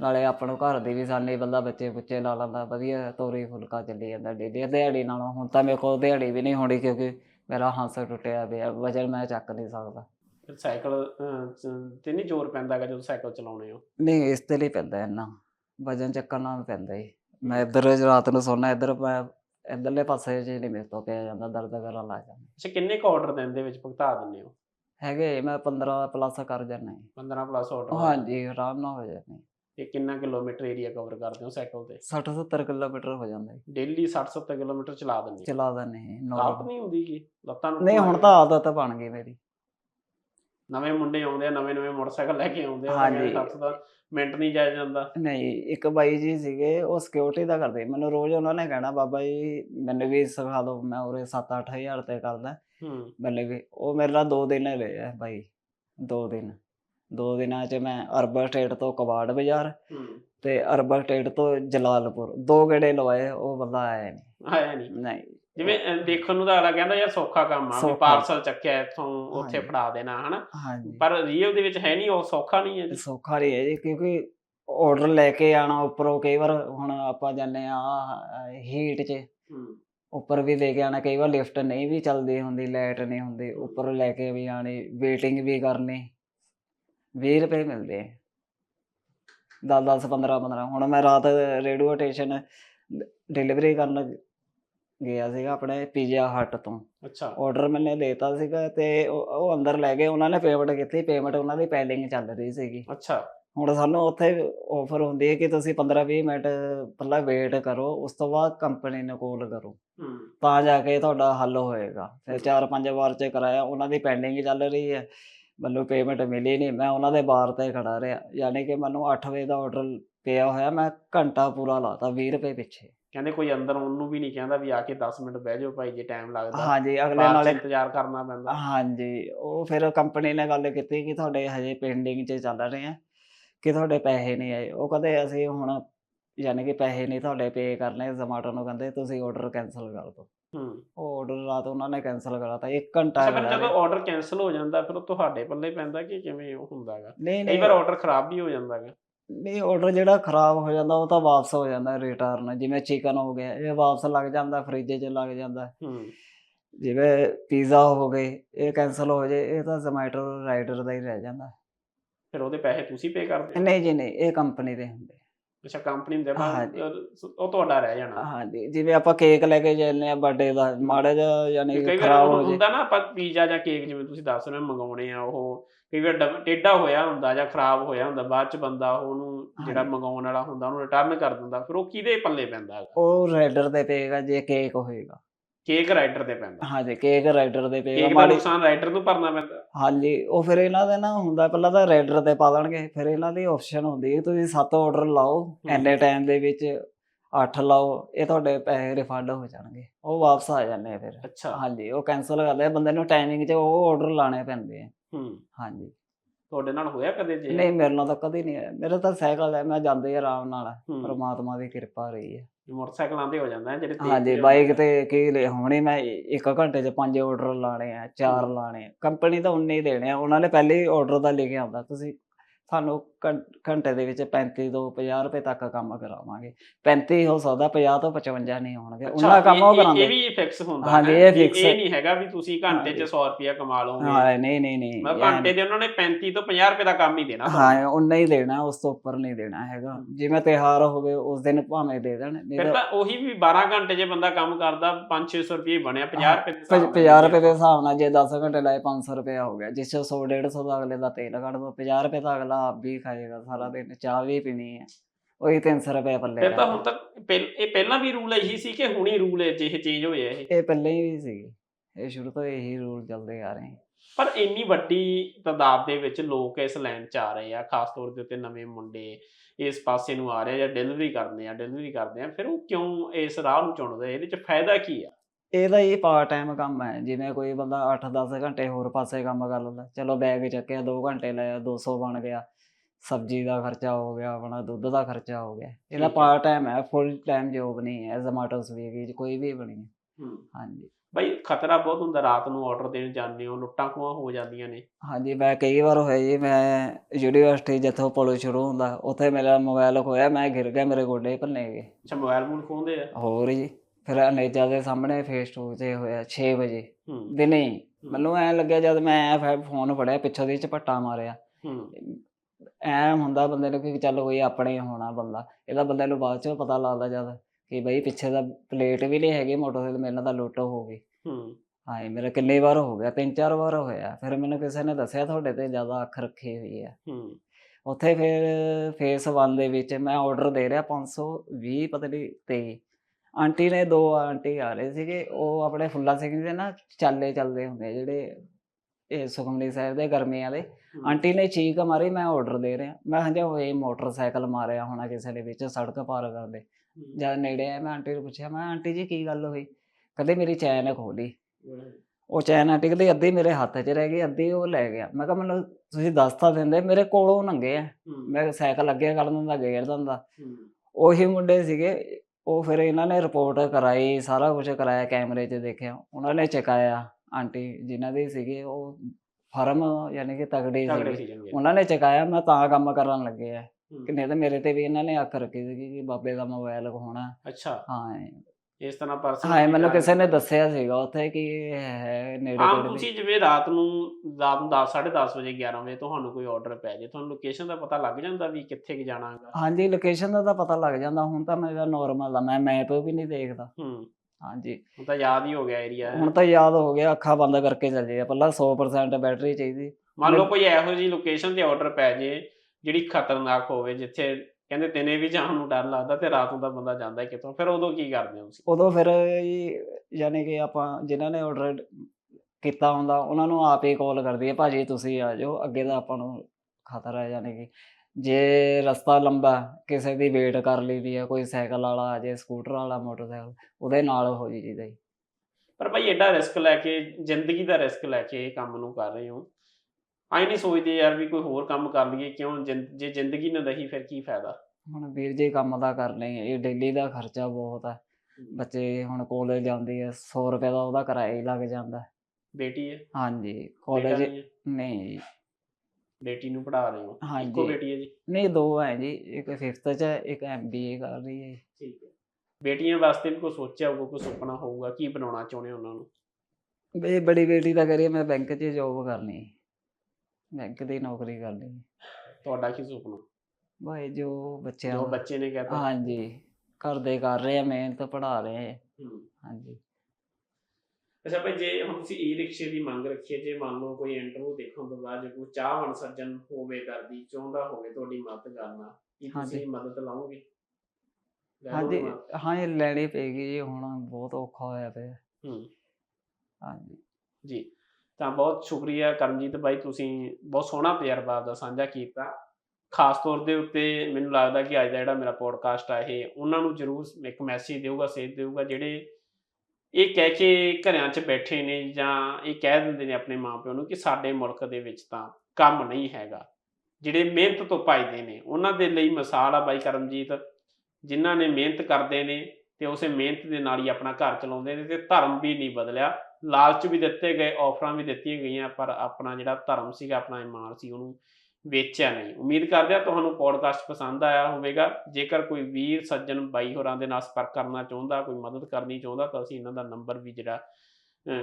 ਨਾਲੇ ਆਪਾਂ ਨੂੰ ਘਰ ਦੀ ਵੀ ਸਾਨੀ ਬੰਦਾ ਬੱਚੇ ਬੁੱਚੇ ਲਾ ਲੈਂਦਾ ਵਧੀਆ ਤੋਰੀ ਫੁਲਕਾ ਚੱਲੀ ਜਾਂਦਾ ਡੇਲੀ ਦਿਹਾੜੀ ਨਾਲੋਂ। ਹੁਣ ਤਾਂ ਮੇਰੇ ਕੋਲ ਦਿਹਾੜੀ ਵੀ ਨਹੀਂ ਹੋਣੀ ਕਿਉਂਕਿ ਮੇਰਾ ਹੰਸ ਟੁੱਟਿਆ ਪਿਆ ਵਜਨ ਮੈਂ ਚੱਕ ਨਹੀਂ ਸਕਦਾ। ਫਿਰ ਸਾਈਕਲ ਅਹ, ਚ- ਤੇ ਨਹੀਂ ਜ਼ੋਰ ਪੈਂਦਾ ਹੈਗਾ ਜਦੋਂ ਸਾਈਕਲ ਚਲਾਉਣੇ ਹੋ ਨਹੀਂ ਇਸ ਤੇ ਲਈ ਪੈਂਦਾ ਇੰਨਾ। ਵਜਨ ਚੱਕਣ ਨਾਲ ਪੈਂਦਾ ਜੀ ਮੈਂ ਇੱਧਰ ਰਾਤ ਨੂੰ ਸੌਣਾ ਇੱਧਰ ਮੈਂ ਇੱਧਰਲੇ ਪਾਸੇ 'ਚ ਨਹੀਂ ਮੇਰੇ ਤੋਂ ਪਿਆ ਜਾਂਦਾ ਦਰਦ ਕਰਨ ਲੱਗ ਜਾਂਦਾ। ਅੱਛਾ ਕਿੰਨੇ ਕੁ ਆਰਡਰ ਦਿਨ ਦੇ ਵਿੱਚ ਭੁਗਤਾ ਦਿੰਦੇ ਹੋ? ਹੈਗੇ ਮੈਂ 15 ਪਲੱਸ ਕਰ ਜਾਣਾ ਜੀ 15 ਪਲੱਸ ਆਰਡਰ ਹਾਂਜੀ ਆਰਾਮ ਨਾਲ ਹੋ ਜਾਂਦੇ ਤੇ ਕਿੰਨਾ ਕਿਲੋਮੀਟਰ ਏਰੀਆ ਕਵਰ ਕਰਦੇ ਹੋ ਸਾਈਕਲ ਤੇ? 60 70 ਕਿਲੋਮੀਟਰ ਹੋ ਜਾਂਦਾ ਜੀ। ਡੇਲੀ 60 70 ਕਿਲੋਮੀਟਰ ਚਲਾ ਦਿੰਦੇ ਹੋ? ਚਲਾ ਦਿੰਦੇ ਜੀ ਆਪ normal। ਨਹੀਂ ਹੁੰਦੀ ਕੀ? ਲੱਤਾਂ ਨੂੰ ਨਹੀਂ ਹੁਣ ਤਾਂ ਆਦਤ ਬਣ ਗਈ ਮੇਰੀ। ਨਵੇਂ ਮੁੰਡੇ ਆਉਂਦੇ ਆ ਨਵੇਂ ਨਵੇਂ ਮੋਟਰਸਾਈਕਲ ਲੈ ਕੇ ਆਉਂਦੇ ਆ ਹਾਂਜੀ। 60 ਦਾ ਮਿੰਟ ਨਹੀਂ ਜਾਇਆ ਜਾਂਦਾ। ਨਹੀਂ ਇੱਕ ਬਾਈ ਜੀ ਸੀਗੇ ਉਹ ਸਿਕਿਉਰਿਟੀ ਦਾ ਕਰਦੇ। ਮੈਨੂੰ ਰੋਜ਼ ਉਹਨਾਂ ਨੇ ਕਹਿਣਾ ਬਾਬਾ ਜੀ ਮੈਨੂੰ ਵੀ ਸਿਖਾ ਦਿਓ ਮੈਂ ਉਰੇ 7-8 ਹਜ਼ਾਰ ਤੇ ਕਰਦਾ। ਹੂੰ। ਮੈਨੂੰ ਵੀ ਉਹ ਮੇਰੇ ਨਾਲ ਦੋ ਦਿਨ ਰਹੇ ਆ ਬਾਈ ਦੋ ਦਿਨ। ਦੋ ਦਿਨਾਂ 'ਚ ਮੈਂ ਅਰਬਨ ਸਟੇਟ ਤੋਂ ਕਬਾੜ ਬਾਜ਼ਾਰ ਤੇ ਅਰਬਨ ਸਟੇਟ ਤੋਂ ਜਲਾਲਪੁਰ। ਦੋ ਗੇੜੇ ਲਵਾਏ ਉਹ ਬੰਦਾ ਆਇਆ ਨਹੀਂ। ਆਇਆ ਨਹੀਂ। ਨਹੀਂ। ਜਿਵੇਂ ਦੇਖਣ ਨੂੰ ਤਾਂ ਅਗਲਾ ਕਹਿੰਦਾ ਯਾਰ ਸੌਖਾ ਕੰਮ ਆ ਵੀ। ਪਾਰਸਲ ਚੱਕਿਆ ਇੱਥੋਂ ਉੱਥੇ। ਫੜਾ ਦੇਣਾ ਹਨਾ? ਪਰ ਰੀਅਲ ਦੇ ਵਿੱਚ ਹੈ ਨਹੀਂ ਉਹ ਸੌਖਾ ਨਹੀਂ ਹੈ ਜੀ। ਸੌਖਾ ਨਹੀਂ ਹੈ ਜੀ ਕਿਉਂਕਿ ਆਰਡਰ ਲੈ ਕੇ ਆਣਾ ਉੱਪਰੋਂ ਕਈ ਵਾਰ ਹੁਣ ਆਪਾਂ ਜਾਂਦੇ ਆ ਹੀਟ 'ਚ। ਉੱਪਰ ਵੀ ਲੈ ਕੇ ਆਣਾ ਕਈ ਵਾਰ ਲਿਫਟ ਨਹੀਂ ਵੀ ਚੱਲਦੀ ਹੁੰਦੀ ਲਾਈਟ ਨਹੀਂ ਹੁੰਦੀ ਉੱਪਰ ਲੈ ਕੇ ਵੀ ਆਣੀ ਵੇਟਿੰਗ ਵੀ ਕਰਨੀ 20 ਰੁਪਏ ਮਿਲਦੇ ਆ। 10 10 15 15 ਹੁਣ ਮੈਂ ਰਾਤ ਰੇਡੀਓ ਸਟੇਸ਼ਨ ਡਿਲੀਵਰੀ ਕਰਨ ਗਿਆ ਸੀਗਾ ਆਪਣੇ ਪੀਜ਼ਾ ਹਟ ਤੋਂ। ਅੱਛਾ। ਆਰਡਰ ਮੈਨੇ ਦੇਤਾ ਸੀਗਾ ਤੇ ਉਹ ਉਹ ਅੰਦਰ ਲੈ ਗਏ ਉਹਨਾਂ ਨੇ ਪੇਮੈਂਟ ਕੀਤੀ ਪੇਮੈਂਟ ਉਹਨਾਂ ਦੀ ਪੈਂਡਿੰਗ ਚੱਲ ਰਹੀ ਸੀਗੀ। ਅੱਛਾ। ਹੁਣ ਸਾਨੂੰ ਉੱਥੇ ਆਫਰ ਹੁੰਦੀ ਹੈ ਕਿ ਤੁਸੀਂ 15-20 ਮਿੰਟ ਪਹਿਲਾਂ ਵੇਟ ਕਰੋ ਉਸ ਤੋਂ ਬਾਅਦ ਕੰਪਨੀ ਨੂੰ ਕਾਲ ਕਰੋ। ਹੂੰ। ਤਾਂ ਜਾ ਕੇ ਤੁਹਾਡਾ ਹੱਲ ਹੋਏਗਾ। ਫਿਰ ਚਾਰ ਪੰਜ ਵਾਰ ਚ ਕਰਾਇਆ ਉਹਨਾਂ ਦੀ ਪੈਂਡਿੰਗ ਚੱਲ ਰਹੀ ਹੈ। ਮੈਨੂੰ ਪੇਮੈਂਟ ਮਿਲੀ ਨਹੀਂ ਮੈਂ ਉਹਨਾਂ ਦੇ ਬਾਰ ਤੇ ਖੜਾ ਰਿਹਾ। ਯਾਨੀ ਕਿ ਮੈਨੂੰ 8 ਵਜੇ ਦਾ ਆਰਡਰ ਪਿਆ ਹੋਇਆ ਮੈਂ ਘੰਟਾ ਪੂਰਾ ਲਾਤਾ 20 ਰੁਪਏ ਪਿੱਛੇ। ਕਹਿੰਦੇ ਕੋਈ ਅੰਦਰ ਉਹਨੂੰ ਵੀ ਨਹੀਂ ਕਹਿੰਦਾ ਵੀ ਆ ਕੇ 10 ਮਿੰਟ ਬਹਿ ਜਾਓ ਭਾਈ ਜੇ ਟਾਈਮ ਲੱਗਦਾ ਹਾਂਜੀ ਅਗਲੇ ਬਾਅਦ 'ਚ ਨਾਲੇ ਇੰਤਜ਼ਾਰ ਕਰਨਾ ਪੈਂਦਾ। ਹਾਂਜੀ ਉਹ ਫਿਰ ਕੰਪਨੀ ਨੇ ਗੱਲ ਕੀਤੀ ਕਿ ਤੁਹਾਡੇ ਹਜੇ ਪੈਂਡਿੰਗ 'ਚ ਚੱਲ ਰਹੇ ਆ ਕਿ ਤੁਹਾਡੇ ਪੈਸੇ ਨਹੀਂ ਆਏ। ਉਹ ਕਹਿੰਦੇ ਅਸੀਂ ਹੁਣ ਯਾਨੀ ਕਿ ਪੈਸੇ ਨਹੀਂ ਤੁਹਾਡੇ ਪੇ ਕਰਨੇ ਜ਼ੋਮੈਟੋ ਨੂੰ ਕਹਿੰਦੇ ਤੁਸੀਂ ਆਰਡਰ ਕੈਨਸਲ ਕਰ ਦਿਓ। ਹੂੰ। ਉਹ ਆਰਡਰ ਰਾਤ ਉਹਨਾਂ ਨੇ ਕੈਨਸਲ ਕਰਾਤਾ 1 ਘੰਟਾ ਅੱਛਾ ਫਿਰ ਜਦੋਂ। ਆਰਡਰ ਕੈਨਸਲ ਹੋ ਜਾਂਦਾ ਫਿਰ ਉਹ ਤੁਹਾਡੇ ਪੱਲੇ ਪੈਂਦਾ ਕਿ ਕਿਵੇਂ ਉਹ ਹੁੰਦਾਗਾ ਨਹੀਂ ਕਈ ਨਹੀਂ। ਵਾਰ ਆਰਡਰ ਖਰਾਬ ਵੀ ਹੋ ਜਾਂਦਾਗਾ ਨਹੀਂ ਆਰਡਰ ਜਿਹੜਾ ਖਰਾਬ ਹੋ ਜਾਂਦਾ ਉਹ ਤਾਂ ਵਾਪਸ ਹੋ ਜਾਂਦਾ ਰਿਟਰਨ ਜਿਵੇਂ ਚਿਕਨ ਹੋ ਗਿਆ ਇਹ ਵਾਪਸ ਲੱਗ ਜਾਂਦਾ ਫ੍ਰਿਜ 'ਚ ਲੱਗ ਜਾਂਦਾ। ਹੂੰ। ਜਿਵੇਂ ਪੀਜ਼ਾ ਹੋ ਗਏ ਇਹ ਕੈਨਸਲ ਹੋ ਜੇ ਇਹ ਤਾਂ ਜ਼ੋਮੈਟੋ ਰਾਈਡਰ ਦਾ ਹੀ ਰਹਿ ਜਾਂਦਾ। ਫਿਰ ਉਹਦੇ ਪੈਸੇ ਤੁਸੀਂ ਪੇ ਕਰਦੇ? ਨਹੀਂ ਜੀ ਨਹੀਂ ਇਹ ਕੰਪਨੀ ਦੇ ਹੁੰਦੇ। ਅੱਛਾ ਕੰਪਨੀ ਦੇ ਬਾਅਦ। ਉਹ- ਤੁਹਾਡਾ ਰਹਿ ਜਾਣਾ ਹਾਂਜੀ ਜਿਵੇਂ ਆਪਾਂ ਕੇਕ ਲੈ ਕੇ ਜਾਂਦੇ ਆ ਬਰਥਡੇ ਦਾ ਮਾੜਾ ਜਿਹਾ ਯਾਨੀ ਖਰਾਬ ਹੋ ਜੇ ਹੁੰਦਾ ਨਾ ਆਪਾਂ ਪੀਜ਼ਾ ਜਾਂ ਕੇਕ ਜਿਵੇਂ ਤੁਸੀਂ ਦੱਸ ਰਹੇ ਮੰਗਾਉਣੇ ਆ ਉਹ ਕਈ ਵਾਰ ਟੇਢਾ ਹੋਇਆ ਹੁੰਦਾ ਜਾਂ ਖਰਾਬ ਹੋਇਆ ਹੁੰਦਾ ਬਾਅਦ ਚ ਬੰਦਾ ਉਹਨੂੰ ਜਿਹੜਾ। ਮੰਗਾਉਣ ਵਾਲਾ ਹੁੰਦਾ ਉਹਨੂੰ ਰਿਟਰਨ ਕਰ ਦਿੰਦਾ ਫਿਰ ਉਹ ਕਿਹਦੇ ਪੱਲੇ ਪੈਂਦਾ ਉਹ ਰਾਈਡਰ ਦੇ ਪਏਗਾ ਜੇ ਕੇਕ ਹੋਏਗਾ ਕੇਕ ਰਾਈਟਰ ਤੇ ਪੈਂਦਾ। ਹਾਂਜੀ ਕੇਕ ਰਾਈਡਰ ਦੇ ਪਏਗਾ ਕੇਕ ਦਾ ਮਾੜੀ ਨੁਕਸਾਨ ਰਾਈਟਰ ਨੂੰ ਭਰਨਾ ਪੈਂਦਾ। ਹਾਂਜੀ ਉਹ ਫਿਰ ਇਹਨਾਂ ਦੇ ਨਾ ਹੁੰਦਾ ਪਹਿਲਾਂ ਤਾਂ ਰਾਈਡਰ ਤੇ ਪਾ ਦੇਣਗੇ ਫਿਰ ਇਹਨਾਂ ਦੀ ਆਪਸ਼ਨ ਹੁੰਦੀ ਹੈ ਤੁਸੀਂ 7 ਆਰਡਰ ਲਾਓ ਐਨੇ ਟਾਈਮ ਦੇ ਵਿੱਚ 8 ਲਾਓ ਇਹ ਤੁਹਾਡੇ ਪੈਸੇ ਰਿਫੰਡ ਹੋ ਜਾਣਗੇ ਉਹ ਵਾਪਸ ਆ ਜਾਂਦੇ ਆ ਫਿਰ। ਅੱਛਾ। ਹਾਂਜੀ ਉਹ ਕੈਨਸਲ ਕਰਦੇ ਆ ਬੰਦੇ ਨੂੰ ਟਾਈਮਿੰਗ 'ਚ ਉਹ ਆਰਡਰ ਲਾਣੇ ਪੈਂਦੇ ਆ। ਹੂੰ। ਹਾਂਜੀ। ਤੁਹਾਡੇ ਨਾਲ ਹੋਇਆ ਕਦੇ ਜੇ? ਨਹੀਂ ਮੇਰੇ ਨਾਲ ਤਾਂ ਕਦੇ ਨਹੀਂ ਹੋਇਆ। ਮੇਰਾ ਤਾਂ ਸਾਈਕਲ ਹੈ ਮੈਂ ਜਾਂਦੇ ਆਰਾਮ ਨਾਲ। ਪਰਮਾਤਮਾ ਦੀ ਕਿਰਪਾ ਰਹੀ ਹੈ। ਮੋਟਰਸਾਈਕਲਾਂ ਤੇ ਹੋ ਜਾਂਦਾ ਜਿਹੜੇ ਤੇਜ਼ ਹਾਂਜੀ ਤੇ ਬਾਈਕ ਤੇ ਕੀ ਲੈ ਹੁਣੇ ਮੈਂ ਇੱਕ ਘੰਟੇ 'ਚ ਪੰਜ ਆਰਡਰ ਲਾਣੇ ਆ ਚਾਰ ਲਾਣੇ ਕੰਪਨੀ ਤਾਂ ਉਨੇ ਹੀ ਦੇਣੇ ਆ ਉਹਨਾਂ ਨੇ ਪਹਿਲੇ ਹੀ ਆਰਡਰ ਦਾ ਲਿਖਿਆ ਆਉਂਦਾ ਤੁਸੀਂ ਸਾਨੂੰ ਘੰ- ਘੰਟੇ ਦੇ ਵਿੱਚ 35 ਤੋਂ 50 ਰੁਪਏ ਤੱਕ ਕੰਮ ਕਰਾਵਾਂਗੇ। 35 ਹੋ ਸਕਦਾ 50 ਤੋਂ 55 ਨਹੀਂ ਹੋਣਗੇ। ਉਹਨਾਂ ਕੰਮ ਉਹ ਕਰਾਉਂਦੇ ਇਹ ਵੀ ਫਿਕਸ ਹੁੰਦਾ ਹਾਂਜੀ, ਹੈ ਇਹ fix ਇਹ। ਨਹੀਂ ਹੈਗਾ ਵੀ ਤੁਸੀਂ ਘੰਟੇ 'ਚ ਹਾਂਜੀ। 100 ਰੁਪਿਆ ਕਮਾ ਲਓਗੇ। ਨਹੀਂ ਨਹੀਂ ਨਹੀਂ ਐਂ ਘੰਟੇ ਦੇ ਉਹਨਾਂ ਨੇ 35 ਤੋਂ 50 ਰੁਪਏ ਦਾ ਕੰਮ ਹੀ ਦੇਣਾ। ਤੁਹਾਨੂੰ। ਹਾਂ ਉਨਾ ਹੀ ਦੇਣਾ ਉਸ ਤੋਂ ਉੱਪਰ ਨਹੀਂ ਦੇਣਾ ਹੈਗਾ। ਜਿਵੇਂ ਤਿਉਹਾਰ ਹੋਵੇ ਉਸ ਦਿਨ ਭਾਵੇਂ ਦੇ ਦੇਣ। ਨਹੀਂ ਫਿਰ ਤਾਂ ਤਾਂ ਉਹੀ ਵੀ 12 ਘੰਟੇ ਜੇ ਬੰਦਾ ਕੰਮ ਕਰਦਾ 5-600 ਰੁਪਏ ਬਣਿਆ 50 ਰੁਪਏ ਦੇ ਹਿਸਾਬ ਨਾਲ 50 ਰੁਪਏ ਦੇ ਹਿਸਾਬ ਨਾਲ ਜੇ 10 ਘੰਟੇ ਲਾਏ 500 ਰੁਪਏ ਹੋ ਗਿਆ। ਜਿਸ ਚ 100 150 ਦਾ ਅਗਲੇ ਦਾ ਤੇਲ ਕੱਢ ਦੋ 50 ਰੁਪਏ ਦਾ ਅਗਲਾ ਆਪ ਵੀ ਖਾਏਗਾ ਸਾਰਾ ਦਿਨ ਚਾਹ ਵੀ ਪੀਣੀ ਹੈ। ਉਹੀ 300 ਰੁਪਏ ਪੱਲੇ ਫਿਰ ਤਾਂ ਹੁਣ ਤੱਕ ਇਹ ਪਹਿਲਾਂ ਵੀ ਰੂਲ ਇਹੀ ਸੀ ਕਿ ਹੁਣੀ ਰੂਲ ਇਹ ਜਿਹੇ ਚੇਂਜ ਹੋਏ ਆ ਇਹ? ਇਹ ਪਹਿਲੇ ਹੀ ਸੀਗੇ ਇਹ ਸ਼ੁਰੂ ਤੋਂ ਇਹੀ ਰੂਲ ਚੱਲਦੇ ਆ ਰਹੇ। ਹੈ ਪਰ ਇੰਨੀ ਵੱਡੀ ਤਾਦਾਦ ਦੇ ਵਿੱਚ ਲੋਕ ਇਸ ਲਾਈਨ 'ਚ ਆ ਰਹੇ ਆ ਖਾਸ ਤੌਰ ਦੇ ਉੱਤੇ ਨਵੇਂ ਮੁੰਡੇ ਇਸ ਪਾਸੇ ਨੂੰ ਆ ਰਹੇ ਆ ਜਾਂ ਡਿਲੀਵਰੀ ਕਰਦੇ ਆ ਡਿਲੀਵਰੀ ਕਰਦੇ ਆ ਫਿਰ ਉਹ ਕਿਉਂ ਇਸ ਰਾਹ ਨੂੰ ਚੁਣਦੇ? ਆ? ਇਹਦੇ 'ਚ ਫਾਇਦਾ ਕੀ ਆ? ਇਹਦਾ ਇਹ ਪਾਰਟ ਟਾਈਮ ਕੰਮ ਹੈ। ਜਿਵੇਂ ਕੋਈ ਬੰਦਾ 8-10 ਘੰਟੇ ਹੋਰ ਪਾਸੇ ਕੰਮ ਕਰ ਲੈਂਦਾ। ਚਲੋ ਬੈਗ ਚੱਕਿਆ 2 ਘੰਟੇ ਲਾਇਆ 200 ਬਣ ਗਿਆ। ਸਬਜ਼ੀ ਦਾ ਖਰਚਾ ਹੋ ਗਿਆ ਆਪਣਾ ਦੁੱਧ ਦਾ ਖਰਚਾ ਹੋ ਗਿਆ। ਇਹਦਾ। ਪਾਰਟ ਟਾਈਮ ਹੈ ਫੁੱਲ ਟਾਈਮ ਜੋਬ ਨਹੀਂ ਹੈ ਜ਼ੋਮੈਟੋ ਸਵੀਗੀ ਚ ਕੋਈ ਵੀ ਬਣੀ ਹਾਂਜੀ। ਬਈ ਖਤਰਾ ਬਹੁਤ ਹੁੰਦਾ ਰਾਤ ਨੂੰ ਆਰਡਰ ਦੇਣ ਜਾਂਦੇ ਹੋ ਲੁੱਟਾਂ ਖੋਹਾਂ ਹੋ ਜਾਂਦੀਆਂ ਨੇ। ਹਾਂਜੀ ਮੈਂ ਕਈ ਵਾਰ ਹੋਇਆ ਜੀ ਮੈਂ ਯੂਨੀਵਰਸਿਟੀ ਜਿੱਥੋਂ ਪੁਲ ਸ਼ੁਰੂ ਹੁੰਦਾ ਉੱਥੇ ਮੇਰਾ ਮੋਬਾਈਲ ਖੋਇਆ ਮੈਂ ਗਿਰ ਗਿਆ ਮੇਰੇ ਗੋਡੇ ਭੰਨੇ ਗਏ ਅੱਛਾ ਮੋਬਾਈਲ ਫੋਨ ਖੋਹਦੇ ਆ? ਹੋਰ ਜੀ ਫਿਰ ਅਨੇਜਾ ਦੇ ਸਾਹਮਣੇ ਫੇਸ ਟੂ ਤੇ ਹੋਇਆ 6 ਵਜੇ। ਦਿਨੇ। ਮੈਨੂੰ ਐ ਲੱਗਿਆ ਜਦ ਮੈਂ ਫੋਨ ਫੜਿਆ ਪਿੱਛੋਂ ਦੀ ਝਪੱਟਾ ਮਾਰਿਆ। ਹੂੰ। ਐ ਹੁੰਦਾ ਬੰਦੇ ਨੂੰ ਕਿ ਚੱਲ ਕੋਈ ਆਪਣੇ ਹੀ ਹੋਣਾ ਬੰਦਾ ਇਹਦਾ ਬੰਦੇ ਨੂੰ ਬਾਅਦ ਚ ਪਤਾ ਲੱਗਦਾ ਜਦ ਕਿ ਬਈ ਪਿੱਛੇ ਦਾ ਪਲੇਟ ਵੀ ਨਹੀਂ ਹੈਗੀ ਮੋਟਰਸਾਈਕਲ ਮੇਰੇ ਨਾਲ ਤਾਂ ਲੁੱਟ ਹੋ ਗਈ। ਹੂੰ। ਹਾਂ ਮੇਰਾ ਕਿੰਨੇ ਵਾਰ ਹੋ ਗਿਆ ਤਿੰਨ ਚਾਰ ਵਾਰ ਹੋਇਆ ਫਿਰ ਮੈਨੂੰ ਕਿਸੇ ਨੇ ਦੱਸਿਆ ਤੁਹਾਡੇ ਤੇ ਜ਼ਿਆਦਾ ਅੱਖ ਰੱਖੀ ਹੋਈ ਹੈ ਹੂੰ। ਉੱਥੇ ਫਿਰ ਫੇਸ 1 ਦੇ ਵਿੱਚ ਮੈਂ ਆਰਡਰ ਦੇ ਰਿਹਾ 520 ਪਤਾ ਨਹੀਂ 23 ਆਂਟੀ ਨੇ ਦੋ ਆਂਟੀ ਆ ਰਹੇ ਸੀਗੇ ਉਹ ਆਪਣੇ ਫੁੱਲਾ ਸਿੰਘ ਦੇ ਨਾ ਚਾਲੇ ਚੱਲਦੇ ਹੁੰਦੇ ਜਿਹੜੇ ਇਹ ਸੁਖਮਨੀ ਸਾਹਿਬ ਦੇ ਗਰਮੀਆਂ ਦੇ। ਆਂਟੀ ਨੇ ਚੀਕ ਮਾਰੀ ਮੈਂ ਆਰਡਰ ਦੇ ਰਿਹਾ। ਮੈਂ ਹੰਝਾ ਹੋਏ ਮੋਟਰਸਾਈਕਲ ਮਾਰਿਆ ਹੋਣਾ ਕਿਸੇ ਦੇ ਵਿੱਚ ਸੜਕ ਪਾਰ ਕਰਦੇ। ਜਦ ਨੇੜੇ ਆਇਆ ਮੈਂ ਆਂਟੀ ਨੂੰ ਪੁੱਛਿਆ ਮੈਂ ਆਂਟੀ ਜੀ ਕੀ ਗੱਲ ਹੋਈ? ਕਹਿੰਦੇ ਮੇਰੀ ਚੈਨ ਖੋਲੀ। ਉਹ ਚੈਨ ਆਂਟੀ ਕਹਿੰਦੀ ਅੱਧੀ ਮੇਰੇ ਹੱਥ 'ਚ ਰਹਿ ਗਈ ਅੱਧੀ ਉਹ ਲੈ ਗਿਆ। ਮੈਂ ਕਿਹਾ ਮੈਨੂੰ ਤੁਸੀਂ ਦੱਸ ਤਾਂ ਦਿੰਦੇ ਮੇਰੇ ਕੋਲੋਂ ਨੰਗੇ ਆ। ਮੈਂ ਸਾਈਕਲ ਅੱਗੇ ਕਰ ਦਿੰਦਾ ਗੇਰ ਦਿੰਦਾ। ਉਹੀ ਮੁੰਡੇ ਸੀਗੇ ਉਹ ਫਿਰ ਇਹਨਾਂ ਨੇ ਰਿਪੋਰਟ ਕਰਾਈ ਸਾਰਾ ਕੁਝ ਕਰਾਇਆ ਕੈਮਰੇ 'ਚ ਦੇਖਿਆ ਉਹਨਾਂ ਨੇ ਚਕਾਇਆ। ਆਂਟੀ ਜਿਨ੍ਹਾਂ ਦੀ ਸੀਗੇ ਉਹ ਫਰਮ ਯਾਨੀ ਕਿ ਤਗੜੀ ਸੀ ਉਹਨਾਂ ਨੇ ਚਕਾਇਆ ਮੈਂ ਤਾਂ ਕੰਮ ਕਰਨ ਲੱਗੇ ਆ। ਕਿ ਨਹੀਂ ਤਾਂ ਮੇਰੇ ਤੇ ਵੀ ਇਹਨਾਂ ਨੇ ਅੱਖ ਰੱਖੀ ਸੀ ਕਿ ਬਾਬੇ ਦਾ ਮੋਬਾਈਲ ਖੋਣਾ ਅੱਛਾ। ਹਾਂ। ਇਸ ਤਰ੍ਹਾਂ ਪਰਸਨ ਹਾਂ ਮੈਨੂੰ ਕਿਸੇ ਨੇ ਦੱਸਿਆ ਸੀਗਾ ਉੱਥੇ ਕਿ ਹੈ ਨੇੜੇ ਆਮ ਤੁਸੀਂ ਜਿਵੇਂ ਰਾਤ ਨੂੰ ਰਾਤ ਨੂੰ 10 10:30 ਵਜੇ 11 ਵਜੇ ਤੁਹਾਨੂੰ ਕੋਈ ਆਰਡਰ ਪੈ ਜੇ ਤੁਹਾਨੂੰ ਲੋਕੇਸ਼ਨ ਦਾ ਪਤਾ ਲੱਗ ਜਾਂਦਾ ਵੀ ਕਿੱਥੇ ਕਿ ਜਾਣਾ ਹੈਗਾ। ਹਾਂਜੀ ਲੋਕੇਸ਼ਨ ਦਾ ਤਾਂ ਪਤਾ ਲੱਗ ਜਾਂਦਾ ਹੁਣ ਤਾਂ ਮੇਰਾ ਨਾਰਮਲ ਆ ਮੈਂ ਮੈਪ ਵੀ ਨਹੀਂ ਦੇਖਦਾ। ਹੂੰ। ਹਾਂਜੀ। ਹੁਣ ਤਾਂ ਯਾਦ ਹੀ ਹੋ ਗਿਆ ਏਰੀਆ ਹੁਣ ਤਾਂ ਯਾਦ ਹੋ ਗਿਆ ਅੱਖਾਂ ਬੰਦ ਕਰਕੇ ਚੱਲੇ ਆ। ਪਹਿਲਾਂ 100% ਬੈਟਰੀ ਚਾਹੀਦੀ। ਮੰਨ ਲਓ ਕੋਈ ਇਹੋ ਜਿਹੀ ਲੋਕੇਸ਼ਨ ਤੇ ਆਰਡਰ ਪੈ ਜੇ ਜਿਹੜੀ ਖਤਰਨਾਕ ਹੋਵੇ ਜਿੱਥੇ ਕਹਿੰਦੇ ਦਿਨੇ ਵੀ ਜਾਣ ਨੂੰ ਡਰ ਲੱਗਦਾ ਤੇ ਰਾਤ ਨੂੰ ਤਾਂ ਬੰਦਾ ਜਾਂਦਾ ਕਿਤੋਂ ਫਿਰ ਉਦੋਂ ਕੀ ਕਰਦੇ ਹੋ ਤੁਸੀਂ? ਉਦੋਂ ਫਿਰ ਜੀ ਯਾਨੀ ਕਿ ਆਪਾਂ ਜਿਨ੍ਹਾਂ ਨੇ ਆਰਡਰ ਕੀਤਾ ਹੁੰਦਾ ਉਹਨਾਂ ਨੂੰ ਆਪ ਕਾਲ ਕਰਦੀ ਹੈ ਭਾਜੀ ਤੁਸੀਂ ਆ ਜਾਓ ਅੱਗੇ ਦਾ ਆਪਾਂ ਨੂੰ ਖਤਰਾ ਹੈ ਯਾਨੀ ਕਿ ਜੇ ਰਸਤਾ ਲੰਬਾ ਕਿਸੇ ਦੀ ਵੇਟ ਕਰ ਲਈਦੀ ਹੈ ਕੋਈ ਸਾਈਕਲ ਵਾਲਾ ਆ ਜੇ ਸਕੂਟਰ ਵਾਲਾ ਮੋਟਰਸਾਈਕਲ ਉਹਦੇ ਨਾਲ ਹੋ ਜੀ ਜੀਦਾ ਜੀ ਪਰ ਭਾਈ ਐਡਾ ਰਿਸਕ ਲੈ ਕੇ ਜ਼ਿੰਦਗੀ ਦਾ ਰਿਸਕ ਲੈ ਕੇ ਇਹ ਕੰਮ ਨੂੰ ਕਰ ਰਹੇ ਹੋ। ਆਈ ਨਹੀਂ ਸੋਚਦੇ ਯਾਰ ਵੀ ਕੋਈ ਹੋਰ ਕੰਮ ਕਰ ਲਈਏ ਕਿਉਂ ਜੇ ਜ਼ਿੰਦਗੀ ਨਾ ਰਹੀ ਫਿਰ ਕੀ ਫਾਇਦਾ? ਹੁਣ ਵੀਰ ਜੀ ਕੰਮ ਕਰਨਾ ਹੀ ਹੈ ਇਹ ਡੇਲੀ ਦਾ ਖਰਚਾ ਬਹੁਤ ਹੈ ਬੱਚੇ ਹੁਣ ਕਾਲਜ ਜਾਂਦੇ ਆ 100 ਰੁਪਏ ਦਾ ਉਹਦਾ ਕਿਰਾਇਆ ਹੀ ਲੱਗ ਜਾਂਦਾ। ਬੇਟੀ ਹੈ? ਹਾਂਜੀ ਕਾਲਜ ਨਹੀਂ ਬੇਟੀ ਨੂੰ ਪੜ੍ਹਾ ਰਹੇ ਹੋ। ਇੱਕੋ ਬੇਟੀ ਹੈ ਜੀ? ਨਹੀਂ ਦੋ ਹੈ ਜੀ। ਇੱਕ 5th ਚ ਹੈ ਇੱਕ ਐਮਬੀਏ ਕਰ ਰਹੀ ਹੈ। ਠੀਕ ਹੈ। ਬੇਟੀਆਂ ਵਾਸਤੇ ਵੀ ਕੋਈ ਸੋਚਿਆ ਹੋਊਗਾ ਕੋਈ ਸੁਪਨਾ ਹੋਊਗਾ ਕੀ ਬਣਾਉਣਾ ਚਾਹੁੰਦੇ ਹੋ ਉਹਨਾਂ ਨੂੰ? ਬੇ ਬੜੀ ਬੇਟੀ ਦਾ ਕਰੀਏ ਮੈਂ ਬੈਂਕ 'ਚ ਜੋਬ ਕਰਨੀ ਬੈਂਕ ਦੀ ਨੌਕਰੀ ਕਰਨੀ ਤੁਹਾਡਾ ਕੀ ਸੁਪਨਾ? ਭਾਈ ਜੋ ਬੱਚਿਆਂ ਜੋ ਦਾ- ਬੱਚੇ ਨੇ ਕਹਤਾ। ਹਾਂਜੀ। ਘਰ ਦੇ ਕਰ ਰਹੇ ਆ ਮਿਹਨਤ ਪੜਾ ਰਹੇ ਆ। ਹੂੰ। ਹਾਂਜੀ। ਅੱਛਾ ਭਾਈ ਜੇ ਹੁਣ ਤੁਸੀਂ ਈ ਰਿਕਸ਼ੇ ਦੀ ਮੰਗ ਰੱਖੀ ਹੈ ਜੇ ਮੰਨ ਲਓ ਕੋਈ ਇੰਟਰਵਿਊ ਦੇਖਣ ਤੋਂ ਬਾਅਦ ਜੇ ਕੋਈ ਚਾਹਵਣ ਸੱਜਣ ਹੋਵੇ ਕਰਦੀ ਚਾਹੁੰਦਾ ਹੋਵੇ ਤੁਹਾਡੀ ਮਦਦ ਕਰਨਾ ਕੀ। ਤੁਸੀਂ ਮਦਦ ਲਾਓਗੇ? ਹਾਂਜੀ? ਹਾਂ ਇਹ ਲੈਣੀ ਪਏਗੀ ਜੀ ਹੁਣ ਬਹੁਤ ਔਖਾ ਹੋਇਆ ਪਿਆ। ਹੂੰ। ਹਾਂਜੀ। ਜੀ ਤਾਂ ਬਹੁਤ ਸ਼ੁਕਰੀਆ ਕਰਮਜੀਤ ਭਾਈ ਤੁਸੀਂ ਬਹੁਤ ਸੋਹਣਾ ਤਜਰਬਾ ਆਪਦਾ ਸਾਂਝਾ ਕੀਤਾ। ਖਾਸ ਤੌਰ ਦੇ ਉੱਤੇ ਮੈਨੂੰ ਲੱਗਦਾ ਕਿ ਅੱਜ ਦਾ ਜਿਹੜਾ ਮੇਰਾ ਪੋਡਕਾਸਟ ਆ ਇਹ ਉਹਨਾਂ ਨੂੰ ਜ਼ਰੂਰ ਇੱਕ ਮੈਸੇਜ ਦੇਊਗਾ ਸੇਧ ਦੇਊਗਾ ਜਿਹੜੇ ਇਹ ਕਹਿ ਕੇ ਘਰਾਂ 'ਚ ਬੈਠੇ ਨੇ ਜਾਂ ਇਹ ਕਹਿ ਦਿੰਦੇ ਨੇ ਆਪਣੇ ਮਾਪਿਆਂ ਨੂੰ ਕਿ ਸਾਡੇ ਮੁਲਕ ਦੇ ਵਿੱਚ ਤਾਂ ਕੰਮ ਨਹੀਂ ਹੈਗਾ। ਜਿਹੜੇ ਮਿਹਨਤ ਤੋਂ ਪਾਈਦੇ ਨੇ, ਉਹਨਾਂ ਦੇ ਲਈ ਮਿਸਾਲ ਆ ਬਾਈ ਕਰਮਜੀਤ। ਜਿਨ੍ਹਾਂ ਨੇ ਮਿਹਨਤ ਕਰਦੇ ਨੇ ਤੇ ਉਸੇ ਮਿਹਨਤ ਦੇ ਨਾਲ ਹੀ ਆਪਣਾ ਘਰ ਚਲਾਉਂਦੇ ਨੇ ਤੇ ਧਰਮ ਵੀ ਨਹੀਂ ਬਦਲਿਆ। ਲਾਲਚ ਵੀ ਦਿੱਤੇ ਗਏ ਆਫਰਾਂ ਵੀ ਦਿੱਤੀਆਂ ਗਈਆਂ, ਪਰ ਆਪਣਾ ਜਿਹੜਾ ਧਰਮ ਸੀਗਾ, ਆਪਣਾ ਇਮਾਨ ਸੀ, ਉਹਨੂੰ ਵੇਚਿਆ ਨਹੀਂ। ਉਮੀਦ ਕਰਦੇ ਆ ਤੁਹਾਨੂੰ ਪੋਡਕਾਸਟ ਪਸੰਦ ਆਇਆ ਹੋਵੇਗਾ। ਜੇਕਰ ਕੋਈ ਵੀਰ, ਸੱਜਣ ਬਾਈ ਹੋਰਾਂ ਦੇ ਨਾਲ ਸੰਪਰਕ ਕਰਨਾ ਚਾਹੁੰਦਾ, ਕੋਈ ਮਦਦ ਕਰਨੀ ਚਾਹੁੰਦਾ, ਤਾਂ ਅਸੀਂ ਇਹਨਾਂ ਦਾ ਨੰਬਰ ਵੀ ਜਿਹੜਾ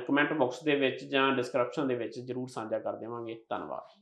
ਕਮੈਂਟ ਬਾਕਸ ਦੇ ਵਿੱਚ ਜਾਂ ਡਿਸਕ੍ਰਿਪਸ਼ਨ ਦੇ ਵਿੱਚ ਜਰੂਰ ਸਾਂਝਾ ਕਰ ਦੇਵਾਂਗੇ। ਧੰਨਵਾਦ।